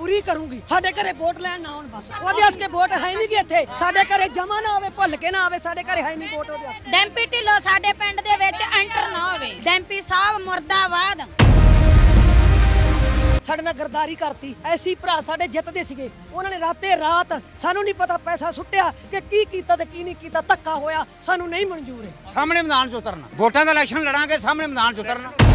ਪੂਰੀ ਕਰੂੰਗੀ। ਸਾਡੇ ਘਰੇ ਵੋਟ ਲੈਣ ਨਾ ਆਉਣ ਬਸ। ਉਹਦੇ ਵਾਸਤੇ ਵੋਟ ਹੈ ਨਹੀਂ ਕਿ ਇੱਥੇ। ਸਾਡੇ ਘਰੇ ਜਮਾ ਨਾ ਆਵੇ ਭੁੱਲ ਕੇ ਨਾ ਆਵੇ ਸਾਡੇ ਘਰੇ ਹੈ ਨਹੀਂ ਵੋਟ ਉਹਦੇ ਵਾਸਤੇ। ਡੈਂਪੀ ਢਿੱਲੋਂ ਸਾਡੇ ਪਿੰਡ ਦੇ ਵਿੱਚ ਐਂਟਰ ਨਾ ਹੋਵੇ। ਡੈਂਪੀ ਸਾਹਿਬ ਮੁਰਦਾਬਾਦ। ਸਾਡੇ ਨਾਲ ਗਰਦਾਰੀ ਕਰਤੀ। ਐਸੀ ਭਰਾ ਸਾਡੇ ਜਿੱਤਦੇ ਸੀਗੇ। ਉਹਨਾਂ ਨੇ ਰਾਤੇ ਰਾਤ ਸਾਨੂੰ ਨਹੀਂ ਪਤਾ ਪੈਸਾ ਸੁੱਟਿਆ ਕਿ ਕੀ ਕੀਤਾ ਤੇ ਕੀ ਨਹੀਂ ਕੀਤਾ। ਧੱਕਾ ਹੋਇਆ। ਸਾਨੂੰ ਨਹੀਂ ਮਨਜ਼ੂਰ ਹੈ। ਸਾਹਮਣੇ ਮੈਦਾਨ 'ਚ ਉਤਰਨਾ। ਵੋਟਾਂ ਦਾ ਇਲੈਕਸ਼ਨ ਲੜਾਂਗੇ ਸਾਹਮਣੇ ਮੈਦਾਨ 'ਚ ਉਤਰਨਾ।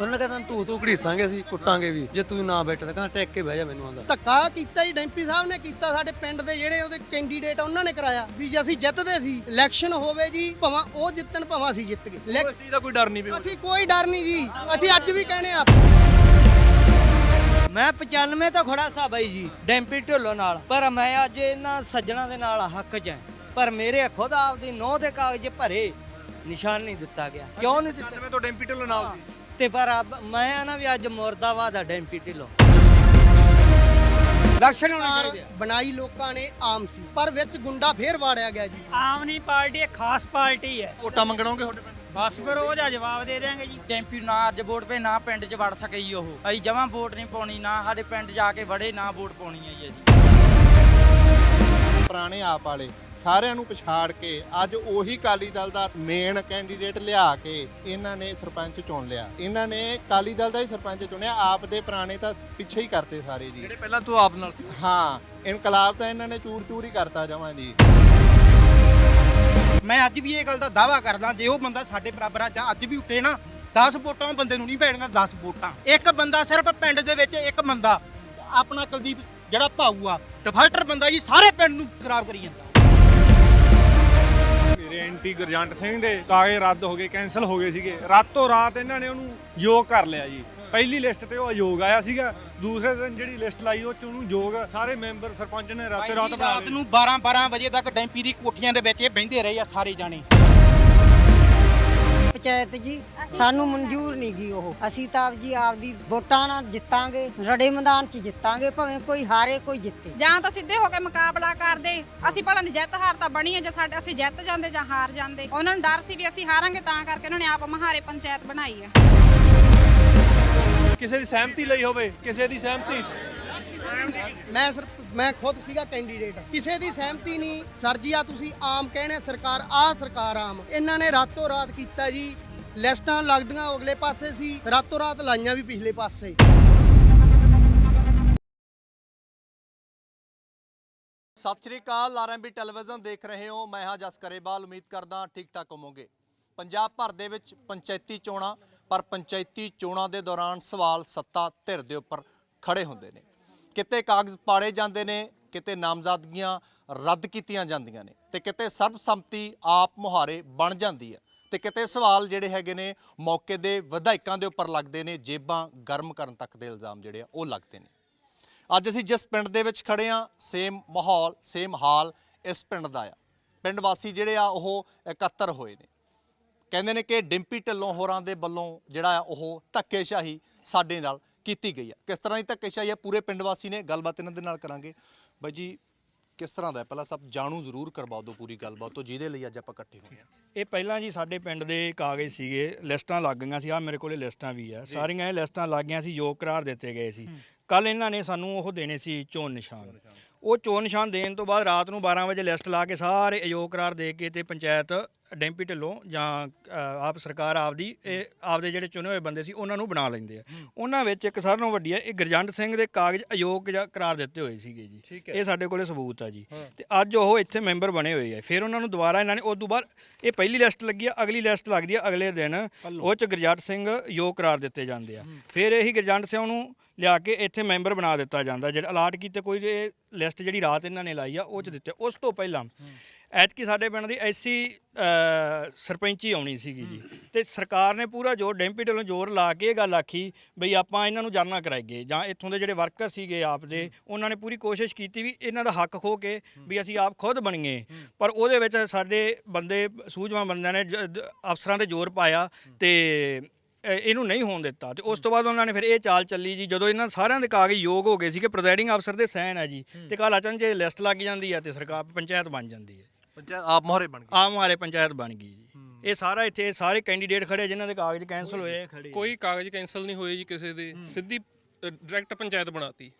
ਉਹਨਾਂ ਨੇ ਕਹਿੰਦਾ ਤੂੰ ਤੂੰ ਘੜੀਸਾਂਗੇ ਅਸੀਂ ਕੁੱਟਾਂਗੇ ਵੀ। ਜੇ ਤੂੰ ਨਾ ਬੈਠਾ ਤਾਂ ਕਹਿੰਦਾ ਟੇਕ ਕੇ ਬਹਿ ਜਾ ਮੈਨੂੰ ਆਂਦਾ ਧੱਕਾ ਕੀਤਾ ਹੀ ਡੈਂਪੀ ਸਾਹਿਬ ਨੇ ਕੀਤਾ ਸਾਡੇ ਪਿੰਡ ਦੇ ਜਿਹੜੇ ਉਹਦੇ ਕੈਂਡੀਡੇਟ ਉਹਨਾਂ ਨੇ ਕਰਾਇਆ ਵੀ ਜੇ ਅਸੀਂ ਜਿੱਤਦੇ ਸੀ ਇਲੈਕਸ਼ਨ ਹੋਵੇ ਜੀ ਭਾਵੇਂ ਉਹ ਜਿੱਤਣ ਭਾਵੇਂ ਅਸੀਂ ਜਿੱਤ ਗਏ। ਇਲੈਕ- ਚੀਜ਼ ਦਾ ਕੋਈ ਡਰ ਨਹੀਂ ਵੀ ਅਸੀਂ ਕੋਈ ਡਰ ਨਹੀਂ ਜੀ ਅਸੀਂ ਅੱਜ ਵੀ ਕਹਿੰਦੇ ਆ। ਮੈਂ 95 ਤੋਂ ਖੜਾ ਸਾ ਬਾਈ ਜੀ ਡੈਂਪੀ ਢਿੱਲੋਂ ਨਾਲ। ਪਰ ਮੈਂ ਅੱਜ ਇਹਨਾਂ ਸੱਜਣਾ ਦੇ ਨਾਲ ਹੱਕ 'ਚ ਹਾਂ। ਪਰ ਮੇਰੇ ਖੁਦ ਆਪਦੀ ਨੋਹ ਦੇ ਕਾਗਜ਼ ਭਰੇ ਨਿਸ਼ਾਨ ਨਹੀਂ ਦਿੱਤਾ ਗਿਆ। ਕਿਉਂ ਨਹੀਂ ਦਿੱਤਾ? 95 ਤੋਂ ਡੈਂਪੀ ਢਿੱਲੋਂ ਨਾਲ ਸੀ। ਤੇ ਪਰ ਅਬ- ਮੈਂ ਆ ਨਾ ਵੀ ਅੱਜ ਮੁਰਦਾਬਾਦ ਆ ਡੈਂਪੀ ਢਿੱਲੋਂ ਇਲੈਕਸ਼ਨ ਹੋਣਾ ਚਾਹੀਦਾ ਬਣਾਈ ਲੋਕਾਂ ਨੇ ਆਮ ਸੀ ਪਰ ਵਿੱਚ ਗੁੰਡਾ ਫੇਰ ਵਾੜਿਆ ਗਿਆ ਜੀ। ਆਮ ਨਹੀਂ ਪਾਰਟੀ ਇਹ ਖਾਸ ਪਾਰਟੀ ਹੈ। ਵੋਟਾਂ ਮੰਗਣੋਗੇ ਤੁਹਾਡੇ ਪਿੰਡ? ਬਸ ਫਿਰ ਉਹਦਾ ਜਵਾਬ ਦੇ ਦੇਾਂਗੇ ਜੀ। ਟੈਂਪੀ ਨਾ ਅੱਜ ਵੋਟ ਪੇ ਨਾ ਪਿੰਡ 'ਚ ਵੜ ਸਕੇ ਜੀ ਉਹ। ਅਸੀਂ ਜਮਾਂ ਵੋਟ ਨਹੀਂ ਪਾਉਣੀ ਨਾ ਸਾਡੇ ਪਿੰਡ ਜਾ ਕੇ ਵੜੇ ਨਾ ਵੋਟ ਪਾਉਣੀ ਹੈ ਜੀ ਅਸੀਂ। ਪੁਰਾਣੇ ਆਪ ਵਾਲੇ। ਸਾਰਿਆਂ ਨੂੰ ਪਛਾੜ ਕੇ ਅੱਜ ਉਹੀ ਕਾਲੀ ਦਲ ਦਾ ਮੇਨ ਕੈਂਡੀਡੇਟ ਲਿਆ ਕੇ ਇਹਨਾਂ ਨੇ ਸਰਪੰਚ ਚੁਣ ਲਿਆ। ਇਹਨਾਂ ਨੇ ਕਾਲੀ ਦਲ ਦਾ ਹੀ ਸਰਪੰਚ ਚੁਣਿਆ ਆਪ ਦੇ ਪੁਰਾਣੇ ਤਾਂ ਪਿੱਛੇ ਹੀ ਕਰਤੇ ਸਾਰੇ ਜੀ। ਜਿਹੜੇ ਪਹਿਲਾਂ ਤੂੰ ਆਪ ਨਾਲ। ਹਾਂ ਇਨਕਲਾਬ ਤਾਂ ਇਹਨਾਂ ਨੇ ਚੂਰ ਚੂਰ ਹੀ ਕਰਤਾ ਜਮਾਂ ਜੀ। ਮੈਂ ਅੱਜ ਵੀ ਇਹ ਗੱਲ ਦਾ ਦਾਵਾ ਕਰਦਾ ਜੇ ਉਹ ਬੰਦਾ ਸਾਡੇ ਬਰਾਬਰ ਆ ਜਾਂ ਅੱਜ ਵੀ ਉੱਠੇ ਨਾ 10 ਵੋਟਾਂ ਉਹ ਬੰਦੇ ਨੂੰ ਨਹੀਂ ਪੈਣੀਆਂ 10 ਵੋਟਾਂ। ਇੱਕ ਬੰਦਾ ਸਿਰਫ ਪਿੰਡ ਦੇ ਵਿੱਚ ਇੱਕ ਬੰਦਾ ਆਪਣਾ ਕੁਲਦੀਪ ਜਿਹੜਾ ਭਾਊ ਆ ਡਿਫਾਲਟਰ ਬੰਦਾ ਜੀ ਸਾਰੇ ਪਿੰਡ ਨੂੰ ਖਰਾਬ ਕਰੀ ਜਾਂਦਾ। ਮੇਰੇ ਐਂਟੀ ਗੁਰਜੰਟ ਸਿੰਘ ਦੇ ਕਾਗਜ਼ ਰੱਦ ਹੋ ਗਏ ਕੈਨਸਲ ਹੋ ਗਏ ਸੀਗੇ। ਰਾਤੋਂ ਰਾਤ ਇਹਨਾਂ ਨੇ ਉਹਨੂੰ ਯੋਗ ਕਰ ਲਿਆ ਜੀ। ਪਹਿਲੀ ਲਿਸਟ ਤੇ ਉਹ ਅਯੋਗ ਆਇਆ ਸੀਗਾ ਦੂਸਰੇ ਦਿਨ ਜਿਹੜੀ ਲਿਸਟ ਲਾਈ ਉਹ ਚ ਉਹਨੂੰ ਯੋਗ ਸਾਰੇ ਮੈਂਬਰ ਸਰਪੰਚ ਨੇ ਰਾਤੇ ਰਾਤ ਬਣਾ ਰਾਤ ਨੂੰ 12 12 ਵਜੇ ਤੱਕ ਡੈਂਪੀ ਦੀ ਕੋਠੀਆਂ ਦੇ ਵਿੱਚ ਇਹ ਬਹਿੰਦੇ ਰਹੇ ਆ ਸਾਰੇ ਜਾਣੇ। ਪੰਚਾਇਤ ਜੀ ਸਾਨੂੰ ਮਨਜ਼ੂਰ ਨਹੀਂ ਗਈ ਉਹ। ਅਸੀਂ ਤਾਂ ਜੀ ਆਪਦੀ ਵੋਟਾਂ ਨਾਲ ਜਿੱਤਾਂਗੇ ਰੜੇ ਮੈਦਾਨ 'ਚ ਜਿੱਤਾਂਗੇ ਭਾਵੇਂ ਕੋਈ ਹਾਰੇ ਕੋਈ ਜਿੱਤੇ। ਜਾਂ ਤਾਂ ਸਿੱਧੇ ਹੋ ਕੇ ਮੁਕਾਬਲਾ ਕਰਦੇ। ਅਸੀਂ ਭਲਾ ਦੀ ਜਿੱਤ ਹਾਰ ਤਾਂ ਬਣੀ ਹੈ ਜੇ ਸਾਡੇ ਅਸੀਂ ਜਿੱਤ ਜਾਂਦੇ ਜਾਂ ਹਾਰ ਜਾਂਦੇ। ਉਹਨਾਂ ਨੂੰ ਡਰ ਸੀ ਵੀ ਅਸੀਂ ਹਾਰਾਂਗੇ ਤਾਂ ਕਰਕੇ ਉਹਨਾਂ ਨੇ ਆਪ ਮਹਾਰੇ ਪੰਚਾਇਤ ਬਣਾਈ ਹੈ। ਕਿਸੇ ਦੀ ਸਹਿਮਤੀ ਲਈ ਹੋਵੇ ਕਿਸੇ ਦੀ ਸਹਿਮਤੀ। ਮੈਂ ਸਿਰਫ ਮੈਂ ਖੁਦ ਸੀਗਾ ਕੈਂਡੀਡੇਟ। ਕਿਸੇ ਦੀ ਸਹਿਮਤੀ ਨਹੀਂ। ਸਰ ਜੀ ਆ ਤੁਸੀਂ ਆਮ ਕਹਿੰਦੇ ਸਰਕਾਰ ਆ ਸਰਕਾਰ ਆਮ। ਇਹਨਾਂ ਨੇ ਰਾਤੋਂ ਰਾਤ ਕੀਤਾ ਜੀ। ਲਿਸਟਾਂ ਲੱਗਦੀਆਂ ਅਗਲੇ ਪਾਸੇ ਸੀ, ਰਾਤੋਂ ਰਾਤ ਲਾਈਆਂ ਵੀ ਪਿਛਲੇ ਪਾਸੇ। ਸਤਿ ਸ਼੍ਰੀ ਅਕਾਲ ਆਰਐਮਬੀ ਟੈਲੀਵਿਜ਼ਨ ਦੇਖ ਰਹੇ ਹੋ। ਮੈਂ ਹਾਂ ਜਸ ਕਰੇਵਾਲ, ਉਮੀਦ ਕਰਦਾ ਠੀਕ ਠਾਕ ਹੋਵੋਗੇ। ਪੰਜਾਬ ਭਰ ਦੇ ਵਿੱਚ ਪੰਚਾਇਤੀ ਚੋਣਾਂ, ਪਰ ਪੰਚਾਇਤੀ ਚੋਣਾਂ ਦੇ ਦੌਰਾਨ ਸਵਾਲ ਸੱਤਾ ਧਿਰ ਦੇ ਉੱਪਰ ਖੜੇ ਹੁੰਦੇ ਨੇ। ਕਿਤੇ ਕਾਗਜ਼ ਪਾੜੇ ਜਾਂਦੇ ਨੇ, ਕਿਤੇ ਨਾਮਜ਼ਦਗੀਆਂ ਰੱਦ ਕੀਤੀਆਂ ਜਾਂਦੀਆਂ ਨੇ ਤੇ ਕਿਤੇ ਸਰਬਸੰਮਤੀ ਆਪ ਮੁਹਾਰੇ ਬਣ ਜਾਂਦੀ ਹੈ। ਤੇ ਕਿਤੇ ਸਵਾਲ ਜਿਹੜੇ ਹੈਗੇ ਨੇ ਮੌਕੇ ਦੇ ਵਿਧਾਇਕਾਂ ਦੇ ਉੱਪਰ ਲੱਗਦੇ ਨੇ, ਜੇਬਾਂ ਗਰਮ ਕਰਨ ਤੱਕ ਦੇ ਇਲਜ਼ਾਮ ਜਿਹੜੇ ਆ, ਉਹ ਲੱਗਦੇ ਨੇ। ਅੱਜ ਅਸੀਂ ਜਿਸ ਪਿੰਡ ਦੇ ਵਿੱਚ ਖੜੇ ਆ ਸੇਮ ਮਾਹੌਲ ਸੇਮ ਹਾਲ ਇਸ ਪਿੰਡ ਦਾ ਆ। ਪਿੰਡ ਵਾਸੀ ਜਿਹੜੇ ਆ, ਉਹ ਇਕੱਤਰ ਹੋਏ ਨੇ। ਕਹਿੰਦੇ ਨੇ ਕਿ ਡਿੰਪੀ ਢਿੱਲੋਂ ਹੋਰਾਂ ਦੇ ਵੱਲੋਂ ਜਿਹੜਾ ਆ, ਉਹ ਧੱਕੇਸ਼ਾਹੀ ਸਾਡੇ ਨਾਲ ਕੀਤੀ ਗਈ ਆ। ਕਿਸ ਤਰ੍ਹਾਂ ਦੀ ਧੱਕੇਸ਼ਾਹੀ ਆ? ਪੂਰੇ ਪਿੰਡ ਵਾਸੀ ਨੇ, ਗੱਲਬਾਤ ਇਹਨਾਂ ਦੇ ਨਾਲ ਕਰਾਂਗੇ। ਬਾਈ ਜੀ ਕਿਸ ਤਰ੍ਹਾਂ ਦਾ ਹੈ? ਪਹਿਲਾਂ ਸਭ ਜਾਣੂ ਜ਼ਰੂਰ ਕਰਵਾ ਦਿਓ ਪੂਰੀ ਗੱਲਬਾਤ ਤੋਂ ਜਿਹਦੇ ਲਈ ਅੱਜ ਆਪਾਂ ਇਕੱਠੇ ਹੋਏ ਆ ਇਹ ਪਹਿਲਾਂ ਜੀ ਸਾਡੇ ਪਿੰਡ ਦੇ ਕਾਗਜ਼ ਸੀਗੇ ਲਿਸਟਾਂ ਲੱਗ ਗਈਆਂ ਸੀ ਆ ਮੇਰੇ ਕੋਲੇ ਲਿਸਟਾਂ ਵੀ ਆ। ਸਾਰੀਆਂ ਇਹ ਲਿਸਟਾਂ ਲੱਗ ਗਈਆਂ ਸੀ ਯੋਗ ਕਰਾਰ ਦਿੱਤੇ ਗਏ ਸੀ। ਕੱਲ ਇਹਨਾਂ ਨੇ ਸਾਨੂੰ ਉਹ ਦੇਣੇ ਸੀ ਚੋਣ ਨਿਸ਼ਾਨ। ਉਹ ਚੋਣ ਨਿਸ਼ਾਨ ਦੇਣ ਤੋਂ ਬਾਅਦ ਰਾਤ ਨੂੰ 12 ਵਜੇ ਲਿਸਟ ਲਾ ਕੇ ਸਾਰੇ ਅਯੋਗ ਕਰਾਰ ਦੇ ਕੇ ਤੇ ਪੰਚਾਇਤ ਡੈਂਪੀ ਢਿੱਲੋਂ ਜਾਂ ਅ, ਆਪ ਸਰਕਾਰ ਆਪਦੀ ਇਹ ਆਪਦੇ ਜਿਹੜੇ ਚੁਣੇ ਹੋਏ ਬੰਦੇ ਸੀ ਉਹਨਾਂ ਨੂੰ ਬਣਾ ਲੈਂਦੇ ਆ। ਉਹਨਾਂ ਵਿੱਚ ਇੱਕ ਸਾਰਿਆਂ ਨਾਲੋਂ ਵੱਡੀ ਹੈ ਇਹ ਗੁਰਜੰਟ ਸਿੰਘ ਦੇ ਕਾਗਜ਼ ਅਯੋਗ ਜਾਂ ਕਰਾਰ ਦਿੱਤੇ ਹੋਏ ਸੀਗੇ ਜੀ। ਇਹ ਸਾਡੇ ਕੋਲੇ ਸਬੂਤ ਆ ਜੀ। ਤੇ ਅੱਜ ਉਹ ਇੱਥੇ ਮੈਂਬਰ ਬਣੇ ਹੋਏ ਆ। ਫਿਰ ਉਹਨਾਂ ਨੂੰ ਦੁਬਾਰਾ ਇਹਨਾਂ ਨੇ ਉਸ ਤੋਂ ਬਾਅਦ ਇਹ ਪਹਿਲੀ ਲਿਸਟ ਲੱਗੀ ਆ ਅਗਲੀ ਲਿਸਟ ਲੱਗਦੀ ਆ ਅਗਲੇ ਦਿਨ ਉਹ ਚ ਗੁਰਜੰਟ ਸਿੰਘ ਯੋਗ ਕਰਾਰ ਦਿੱਤੇ ਜਾਂਦੇ ਆ। ਫਿਰ ਇਹੀ ਗੁਰਜੰਟ ਸਿੰਘ ਨੂੰ ਲਿਆ ਕੇ ਇੱਥੇ ਮੈਂਬਰ ਬਣਾ ਦਿੱਤਾ ਜਾਂਦਾ। ਜਿਹੜਾ ਅਲਾਟ ਕੀਤੇ ਕੋਈ ਇਹ ਲਿਸਟ ਜਿਹੜੀ ਰਾਤ ਇਹਨਾਂ ਨੇ ਲਾਈ ਆ ਉਹ ਚ ਦਿੱਤੇ। ਉਸ ਤੋਂ ਪਹਿਲਾਂ ਐਤਕੀ ਸਾਡੇ ਪਿੰਡ ਦੀ ਐਸੀ ਸਰਪੰਚੀ ਆਉਣੀ ਸੀਗੀ ਜੀ। ਤੇ ਸਰਕਾਰ ਨੇ ਪੂਰਾ ਜੋਰ ਡੈਂਪੀ ਢਿੱਲੋਂ ਜ਼ੋਰ ਲਾ ਕੇ ਇਹ ਗੱਲ ਆਖੀ ਬਈ ਆਪਾਂ ਇਹਨਾਂ ਨੂੰ ਜਾਨਣਾ ਕਰਾਈਏ ਜਾਂ ਇੱਥੋਂ ਦੇ ਜਿਹੜੇ ਵਰਕਰ ਸੀਗੇ ਆਪ ਦੇ ਉਹਨਾਂ ਨੇ ਪੂਰੀ ਕੋਸ਼ਿਸ਼ ਕੀਤੀ ਵੀ ਇਹਨਾਂ ਦਾ ਹੱਕ ਖੋ ਕੇ ਵੀ ਅਸੀਂ ਆਪ ਖੁਦ ਬਣੀਏ। ਪਰ ਉਹਦੇ ਵਿੱਚ ਸਾਡੇ ਬੰਦੇ ਸੂਝਵਾਨ ਬੰਦਿਆਂ ਨੇ ਅਫਸਰਾਂ ਤੇ ਜ਼ੋਰ ਪਾਇਆ ਤੇ ਇਹਨੂੰ ਨਹੀਂ ਹੋਣ ਦਿੱਤਾ। ਤੇ ਉਸ ਤੋਂ ਬਾਅਦ ਉਹਨਾਂ ਨੇ ਫਿਰ ਇਹ ਚਾਲ ਚੱਲੀ ਜੀ ਜਦੋਂ ਇਹਨਾਂ ਸਾਰਿਆਂ ਦੇ ਕਾਗਜ਼ ਯੋਗ ਹੋ ਗਏ ਸੀ ਕਿ ਪ੍ਰੈਜ਼ਾਈਡਿੰਗ ਅਫਸਰ ਦੇ ਸਾਈਨ ਹੈ ਜੀ ਤੇ ਕੱਲ ਅਚਨ ਜੇ ਲਿਸਟ ਲੱਗ ਜਾਂਦੀ ਹੈ ਤੇ ਸਰਕਾਰ ਪੰਚਾਇਤ ਬਣ ਜਾਂਦੀ ਹੈ ਪੰਚਾਇਤ ਆਪ ਮੋਹਰੇ ਬਣ ਗਈ? ਆਮ ਹਾਰੇ ਪੰਚਾਇਤ ਬਣ ਗਈ ਜੀ। ਇਹ ਸਾਰਾ ਇੱਥੇ ਸਾਰੇ ਕੈਂਡੀਡੇਟ ਖੜੇ ਜਿਨ੍ਹਾਂ ਦੇ ਕਾਗਜ਼ ਕੈਂਸਲ ਹੋਏ ਇਹ ਖੜੇ ਕੋਈ ਕਾਗਜ਼ ਕੈਨਸਲ ਨਹੀਂ ਹੋਏ ਜੀ ਕਿਸੇ ਦੇ। ਸਿੱਧੀ ਡਾਇਰੈਕਟ ਪੰਚਾਇਤ ਬਣਾਤੀ।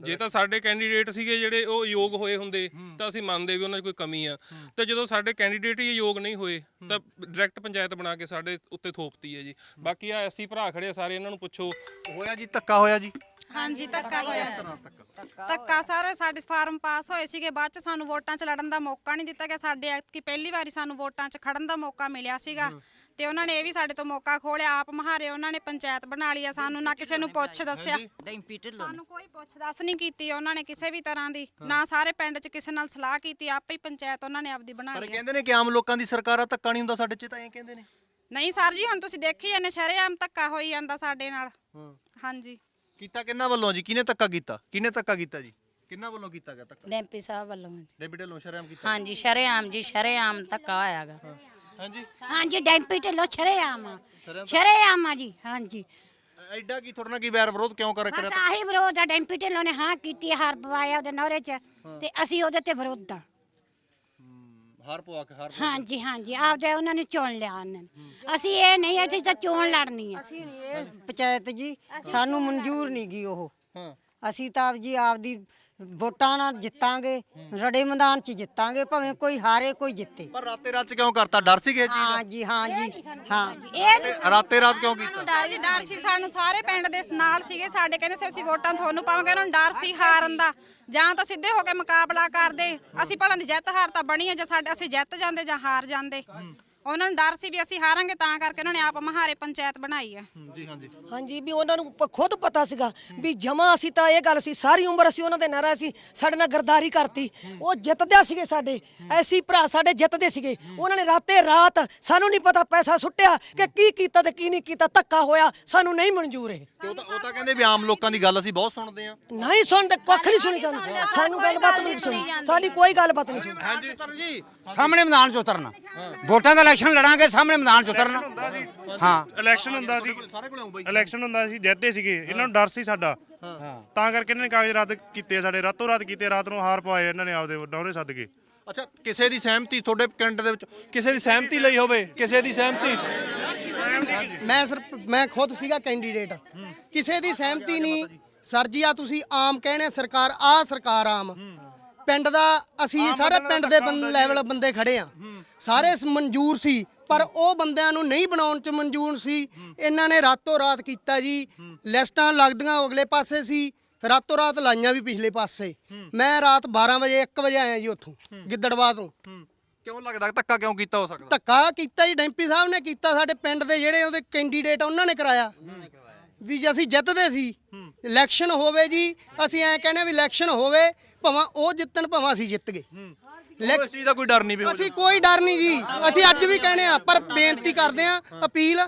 ਜੇ ਤਾਂ ਸਾਡੇ ਕੈਂਡੀਡੇਟ ਸੀਗੇ ਜਿਹੜੇ ਉਹ ਯੋਗ ਹੋਏ ਹੁੰਦੇ ਤਾਂ ਅਸੀਂ ਮੰਨਦੇ ਵੀ ਉਹਨਾਂ 'ਚ ਕੋਈ ਕਮੀ ਆ। ਤੇ ਜਦੋਂ ਸਾਡੇ ਕੈਂਡੀਡੇਟ ਹੀ ਯੋਗ ਨਹੀਂ ਹੋਏ ਤਾਂ ਡਾਇਰੈਕਟ ਪੰਚਾਇਤ ਬਣਾ ਕੇ ਸਾਡੇ ਉੱਤੇ ਥੋਪਤੀ ਹੈ ਜੀ। ਬਾਕੀ ਆ ਐਸੀ ਭਰਾ ਖੜੇ ਆ ਸਾਰੇ ਇਹਨਾਂ ਨੂੰ ਪੁੱਛੋ। ਹੋਇਆ ਜੀ ਧੱਕਾ ਹੋਇਆ ਜੀ? ਹਾਂਜੀ ਧੱਕਾ ਹੋਇਆ। ਧੱਕਾ? ਸਾਰੇ ਸਾਡੇ ਫਾਰਮ ਪਾਸ ਹੋਏ ਸੀਗੇ ਬਾਅਦ ਚ ਸਾਨੂੰ ਵੋਟਾਂ 'ਚ ਲੜਨ ਦਾ ਮੌਕਾ ਨਹੀਂ ਦਿੱਤਾ ਗਿਆ। ਸਾਡੇ ਐਤਕੀ ਪਹਿਲੀ ਵਾਰੀ ਸਾਨੂੰ ਵੋਟਾਂ 'ਚ ਖੜਨ ਦਾ ਮੌਕਾ ਮਿਲਿਆ ਸੀਗਾ। ਤੇ ਉਹਨਾਂ ਨੇ ਇਹ ਵੀ ਸਾਡੇ ਤੋਂ ਮੌਕਾ ਖੋਲਿਆ। ਆਪ ਮਹਾਰੇ ਉਹਨਾਂ ਨੇ ਪੰਚਾਇਤ ਬਣਾ ਲਈ ਆ। ਸਾਨੂੰ ਨਾ ਕਿਸੇ ਨੂੰ ਪੁੱਛ ਦੱਸਿਆ। ਸਾਨੂੰ ਕੋਈ ਪੁੱਛ ਦੱਸ ਨਹੀਂ ਕੀਤੀ ਉਹਨਾਂ ਨੇ ਕਿਸੇ ਵੀ ਤਰ੍ਹਾਂ ਦੀ। ਨਾ ਸਾਰੇ ਪਿੰਡ 'ਚ ਕਿਸੇ ਨਾਲ ਸਲਾਹ ਕੀਤੀ। ਆਪੇ ਹੀ ਪੰਚਾਇਤ ਉਹਨਾਂ ਨੇ ਆਪਦੀ ਬਣਾ ਪਰ ਲਈ ਆ। ਕਹਿੰਦੇ ਨੇ ਕਿ ਆਮ ਲੋਕਾਂ ਦੀ ਸਰਕਾਰ ਆ ਧੱਕਾ ਨਹੀਂ ਹੁੰਦਾ ਸਾਡੇ 'ਚ ਤਾਂ ਐਂ ਕਹਿੰਦੇ ਨੇ। ਨਹੀਂ ਸਰ ਜੀ ਹੁਣ ਤੁਸੀਂ ਦੇਖੀ ਜਾਂਦੇ ਸ਼ਰੇਆਮ ਧੱਕਾ ਹੋਈ ਜਾਂਦਾ ਸਾਡੇ ਨਾਲ। ਹਾਂਜੀ। ਕੀਤਾ ਕਿੰਨਾ ਵੱਲੋਂ ਜੀ? ਕਿਹਨੇ ਧੱਕਾ ਕੀਤਾ? ਕਿਹਨੇ ਧੱਕਾ ਕੀਤਾ ਜੀ? ਕਿੰਨਾ ਵੱਲੋਂ ਕੀਤਾ ਗਿਆ ਧੱਕਾ? ਡੈਂਪੀ ਸਾਹਿਬ ਵੱਲੋਂ ਜੀ। ਡੈਂਪੀ ਢਿੱਲੋਂ ਸ਼ਰਮ ਕੀਤਾ? ਹਾਂਜੀ ਸ਼ਰੇਆਮ ਜੀ ਸ਼ਰੇਆਮ ਧੱਕਾ ਹੋਇਆਗਾ ਹਾਂਜੀ? ਹਾਂਜੀ ਡੈਂਪੀ ਢਿੱਲੋਂ ਸ਼ਰੇਆਮ। ਸ਼ਰੇਆਮ ਆ ਜੀ ਹਾਂਜੀ। ਐਡਾ ਕੀ ਥੋੜਾ ਕੀ ਵੈਰ ਵਿਰੋਧ ਕਿਉਂ ਕਰ ਬਸ ਕਰਿਆ ਆਹੀ ਵਿਰੋਧ ਆ ਡੈਂਪੀ ਢਿੱਲੋਂ ਨੇ ਹਾਂ ਕੀਤੀ ਹਾਰ ਪਵਾਇਆ ਉਹਦੇ ਨੌਰੇ 'ਚ। ਤੇ ਅਸੀਂ ਉਹਦੇ ਤੇ ਵਿਰੋਧ ਆ। ਹਾਰ ਪਵਾ ਕੇ ਹਾਰ ਹਾਂਜੀ ਹਾਂਜੀ ਆਪਦੇ ਉਹਨਾਂ ਨੇ ਚੁਣ ਲਿਆ ਉਹਨਾਂ ਨੇ। ਅਸੀਂ ਇਹ ਨਹੀਂ ਅਸੀਂ ਤਾਂ ਚੋਣ ਲੜਨੀ ਆ। ਅਸੀਂ ਨਹੀਂ ਇਹ ਪੰਚਾਇਤ ਜੀ ਸਾਨੂੰ ਮਨਜ਼ੂਰ ਨਹੀਂ ਗਈ ਉਹ। ਅਸੀਂ ਤਾਂ ਆਪ ਜੀ ਆਪਦੀ ਵੋਟਾਂ ਨਾਲ ਜਿੱਤਾਂਗੇ ਰੜੇ ਮੈਦਾਨ 'ਚ ਜਿੱਤਾਂਗੇ ਭਾਵੇਂ ਕੋਈ ਹਾਰੇ ਕੋਈ ਜਿੱਤੇ। ਪਰ ਰਾਤੇ ਰਾਤ 'ਚ ਕਿਉਂ ਕਰਤਾ? ਡਰ ਸੀਗੇ ਜੀ ਹਾਂ ਜੀ ਹਾਂ ਜੀ ਹਾਂ। ਇਹ ਰਾਤੇ ਰਾਤ ਕਿਉਂ ਕੀਤਾ? ਡਰ ਜੀ ਡਰ ਸੀ ਸਾਨੂੰ ਸਾਰੇ ਪਿੰਡ ਦੇ ਨਾਲ ਸੀਗੇ ਸਾਡੇ ਕਹਿੰਦੇ ਸੀ ਅਸੀਂ ਵੋਟਾਂ ਤੁਹਾਨੂੰ ਪਾਵਾਂਗੇ ਉਹਨਾਂ ਨੂੰ ਡਰ ਸੀ ਹਾਰਨ ਦਾ। ਜਾਂ ਤਾਂ ਸਿੱਧੇ ਹੋ ਕੇ ਮੁਕਾਬਲਾ ਕਰਦੇ ਅਸੀਂ ਭਲਾਂ ਦੀ ਜਿੱਤ ਹਾਰ ਤਾਂ ਬਣੀ ਹੈ ਜੇ ਸਾਡੇ ਅਸੀਂ ਜਿੱਤ ਜਾਂਦੇ ਜਾਂ ਹਾਰ ਜਾਂਦੇ। ਉਹਨਾਂ ਨੂੰ ਡਰ ਸੀ ਵੀ ਅਸੀਂ ਹਾਰਾਂਗੇ ਤਾਂ ਕਰਕੇ ਉਹਨਾਂ ਨੇ ਆਪ ਮਹਾਰੇ ਪੰਚਾਇਤ ਬਣਾਈ ਹੈ। ਜੀ ਹਾਂਜੀ। ਹਾਂਜੀ ਵੀ ਉਹਨਾਂ ਨੂੰ ਪ- ਖੁਦ ਪਤਾ ਸੀਗਾ ਵੀ ਜਮਾ ਅਸੀਂ ਤਾਂ ਇਹ ਗੱਲ ਸੀ ਸਾਰੀ ਉਮਰ ਅਸੀਂ ਉਹਨਾਂ ਦੇ ਨਾਲ ਰਹੇ ਸੀ ਸਾਡੇ ਨਾਲ ਗਰਦਾਰੀ ਕਰਤੀ। ਉਹ ਜਿੱਤਦੇ ਸੀਗੇ ਸਾਡੇ ਐਸੀ ਭਰਾ ਸਾਡੇ ਜਿੱਤਦੇ ਸੀਗੇ। ਉਹਨਾਂ ਨੇ ਰਾਤੇ ਰਾਤ ਸਾਨੂੰ ਨਹੀਂ ਪਤਾ ਪੈਸਾ ਸੁੱਟਿਆ ਕਿ ਕੀ ਕੀਤਾ ਤੇ ਕੀ ਨਹੀਂ ਕੀਤਾ ਧੱਕਾ ਹੋਇਆ ਸਾਨੂੰ ਨਹੀਂ ਮਨਜ਼ੂਰ ਇਹ। ਤੇ ਉਹ ਤਾਂ ਉਹ ਤਾਂ ਕਹਿੰਦੇ ਵੀ ਆਮ ਲੋਕਾਂ ਦੀ ਗੱਲ ਅਸੀਂ ਬਹੁਤ ਸੁਣਦੇ ਆ ਨਹੀਂ ਸੁਣਦੇ ਕੁੱਖ ਨਹੀਂ ਸੁਣੀ ਸਾਨੂੰ। ਸਾਨੂੰ ਗੱਲਬਾਤ ਨਹੀਂ ਸੁਣੀ। ਸਾਡੀ ਕੋਈ ਗੱਲਬਾਤ ਨਹੀਂ ਸੁਣੀ। ਹਾਂਜੀ। ਉਤਰ ਜੀ। ਸਾਹਮਣੇ ਮੈਦਾਨ 'ਚ ਉਤਰਨਾ। ਵੋਟਾਂ ਦਾ ਇਲੈਕਸ਼ਨ ਲੜਾਂਗੇ ਸਾਹਮਣੇ ਮੈਦਾਨ 'ਚ ਉਤਰਨਾ। ਹਾਂ। ਇਲੈਕਸ਼ਨ ਹੁੰਦਾ ਸੀ। ਸਾਰੇ ਕੋਲ ਆਉਂ ਬਾਈ। ਇਲੈਕਸ਼ਨ ਹੁੰਦਾ ਸੀ ਜਿੱਤਦੇ ਸੀਗੇ। ਇਹਨਾਂ ਨੂੰ ਡਰ ਸੀ ਸਾਡਾ। ਤਾਂ ਕਰਕੇ ਇਹਨਾਂ ਨੇ ਕਾਗਜ਼ ਰੱਦ ਕੀਤੇ ਆ ਸਾਡੇ। ਰਾਤੋਂ ਰਾਤ ਕੀਤੇ ਰਾਤ ਨੂੰ ਹਾਰ ਪਵਾਏ ਇਹਨਾਂ ਨੇ ਆਪਦੇ ਡੌਰੇ ਸੱਦ ਕੇ। ਅੱਛਾ ਕਿਸੇ ਦੀ ਸਹਿਮਤੀ ਤੁਹਾਡੇ ਪਿੰਡ ਦੇ ਵਿੱਚ ਕਿਸੇ ਦੀ ਸਹਿਮਤੀ ਲਈ ਹੋਵੇ ਕਿਸੇ ਦੀ ਸਹਿਮਤੀ? ਮੈਂ ਸਿਰਫ ਮੈਂ ਖੁਦ ਸੀਗਾ ਕੈਂਡੀਡੇਟ। ਕਿਸੇ ਦੀ ਸਹਿਮਤੀ ਨਹੀਂ। ਸਰ ਜੀ ਆ ਤੁਸੀਂ ਆਮ ਕਹਿੰਦੇ ਸਰਕਾਰ ਆ ਸਰਕਾਰ ਆਮ। ਪਿੰਡ ਦਾ ਅਸੀਂ ਸਾਰੇ ਪਿੰਡ ਦੇ ਲੈਵਲ ਬੰਦੇ ਖੜੇ ਆ। ਸਾਰੇ ਮਨਜ਼ੂਰ ਸੀ ਪਰ ਉਹ ਬੰਦਿਆਂ ਨੂੰ ਨਹੀਂ ਬਣਾਉਣ ਚ ਮਨਜ਼ੂਰ ਸੀ। ਇਹਨਾਂ ਨੇ ਰਾਤੋਂ ਰਾਤ ਕੀਤਾ ਜੀ। ਲਿਸਟਾਂ ਲੱਗਦੀਆਂ ਅਗਲੇ ਪਾਸੇ ਸੀ। ਰਾਤੋਂ ਰਾਤ ਲਾਈਆਂ ਵੀ ਪਿਛਲੇ ਪਾਸੇ। ਮੈਂ ਰਾਤ 12 ਵਜੇ 1 ਵਜੇ ਆਇਆ ਜੀ ਉੱਥੋਂ ਗਿੱਦੜਵਾ ਤੋਂ। ਕਿਉਂ ਲੱਗਦਾ? ਧੱਕਾ ਕਿਉਂ ਕੀਤਾ ਹੋ ਸਕਦਾ? ਧੱਕਾ ਕੀਤਾ ਜੀ ਡੈਂਪੀ ਸਾਹਿਬ ਨੇ ਕੀਤਾ ਸਾਡੇ ਪਿੰਡ ਦੇ ਜਿਹੜੇ ਉਹਦੇ ਕੈਂਡੀਡੇਟ ਉਹਨਾਂ ਨੇ ਕਰਾਇਆ। ਵੀ ਜੇ ਅਸੀਂ ਜਿੱਤਦੇ ਸੀ ਇਲੈਕਸ਼ਨ ਹੋਵੇ ਜੀ ਅਸੀਂ ਐ ਕਹਿੰਦੇ ਵੀ ਇਲੈਕਸ਼ਨ ਹੋਵੇ ਭਾਵੇਂ ਉਹ ਜਿੱਤਣ ਭਾਵੇਂ ਅਸੀਂ ਜਿੱਤ ਗਏ। ਉਹ ਇਸ ਚੀਜ਼ ਦਾ ਕੋਈ ਡਰ ਨਹੀਂ ਵੀ ਅਸੀਂ ਕੋਈ ਡਰ ਨਹੀਂ ਜੀ। ਅਸੀਂ ਅੱਜ ਵੀ ਕਹਿੰਦੇ ਆ ਪਰ ਬੇਨਤੀ ਕਰਦੇ ਆ ਅਪੀਲ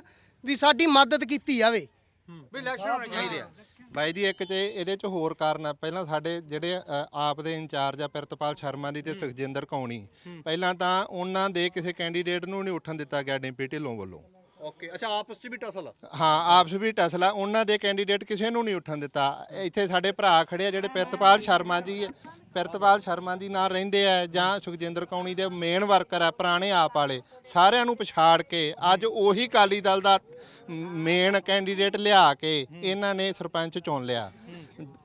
ਵੀ ਸਾਡੀ ਮਦਦ ਕੀਤੀ ਜਾਵੇ। ਵੀ ਇਲੈਕਸ਼ਨ ਹੋਣੇ ਚਾਹੀਦੇ ਆ। ਬਾਈ ਜੀ ਇੱਕ ਚ ਇਹਦੇ ਚ ਹੋਰ ਕਾਰਨ ਆ ਪਹਿਲਾਂ ਸਾਡੇ ਜਿਹੜੇ ਅ, ਆਪ ਦੇ ਇੰਚਾਰਜ ਆ ਪ੍ਰਿਤਪਾਲ ਸ਼ਰਮਾ ਦੀ ਤੇ ਸੁਖਜਿੰਦਰ ਕੌਣੀ ਪਹਿਲਾਂ ਤਾਂ ਉਹਨਾਂ ਦੇ ਕਿਸੇ ਕੈਂਡੀਡੇਟ ਨੂੰ ਨਹੀਂ ਉੱਠਣ ਦਿੱਤਾ ਗਿਆ ਡਿੰਪੀ ਢਿੱਲੋਂ ਵੱਲੋਂ। ਓਕੇ ਅੱਛਾ, ਆਪਸ ਚ ਵੀ ਟਸਲ ਆ। ਹਾਂ, ਆਪਸ ਵੀ ਟਸਲਾ ਉਹਨਾਂ ਦੇ ਕੈਂਡੀਡੇਟ ਕਿਸੇ ਨੂੰ ਨਹੀਂ ਉੱਠਣ ਦਿੱਤਾ। ਇੱਥੇ ਸਾਡੇ ਭਰਾ ਖੜੇ ਆ, ਜਿਹੜੇ ਪ੍ਰਿਤਪਾਲ ਸ਼ਰਮਾ ਜੀ ਆ। ਪ੍ਰਿਤਪਾਲ ਸ਼ਰਮਾ ਜੀ ਨਾਲ ਰਹਿੰਦੇ ਆ ਜਾਂ ਸੁਖਜਿੰਦਰ ਕੌਣੀ ਦੇ ਮੇਨ ਵਰਕਰ ਆ, ਪੁਰਾਣੇ ਆਪ ਵਾਲੇ। ਸਾਰਿਆਂ ਨੂੰ ਪਛਾੜ ਕੇ ਅੱਜ ਉਹੀ ਕਾਲੀ ਦਲ ਦਾ ਮੇਨ ਕੈਂਡੀਡੇਟ ਲਿਆ ਕੇ ਇਹਨਾਂ ਨੇ ਸਰਪੰਚ ਚੁਣ ਲਿਆ।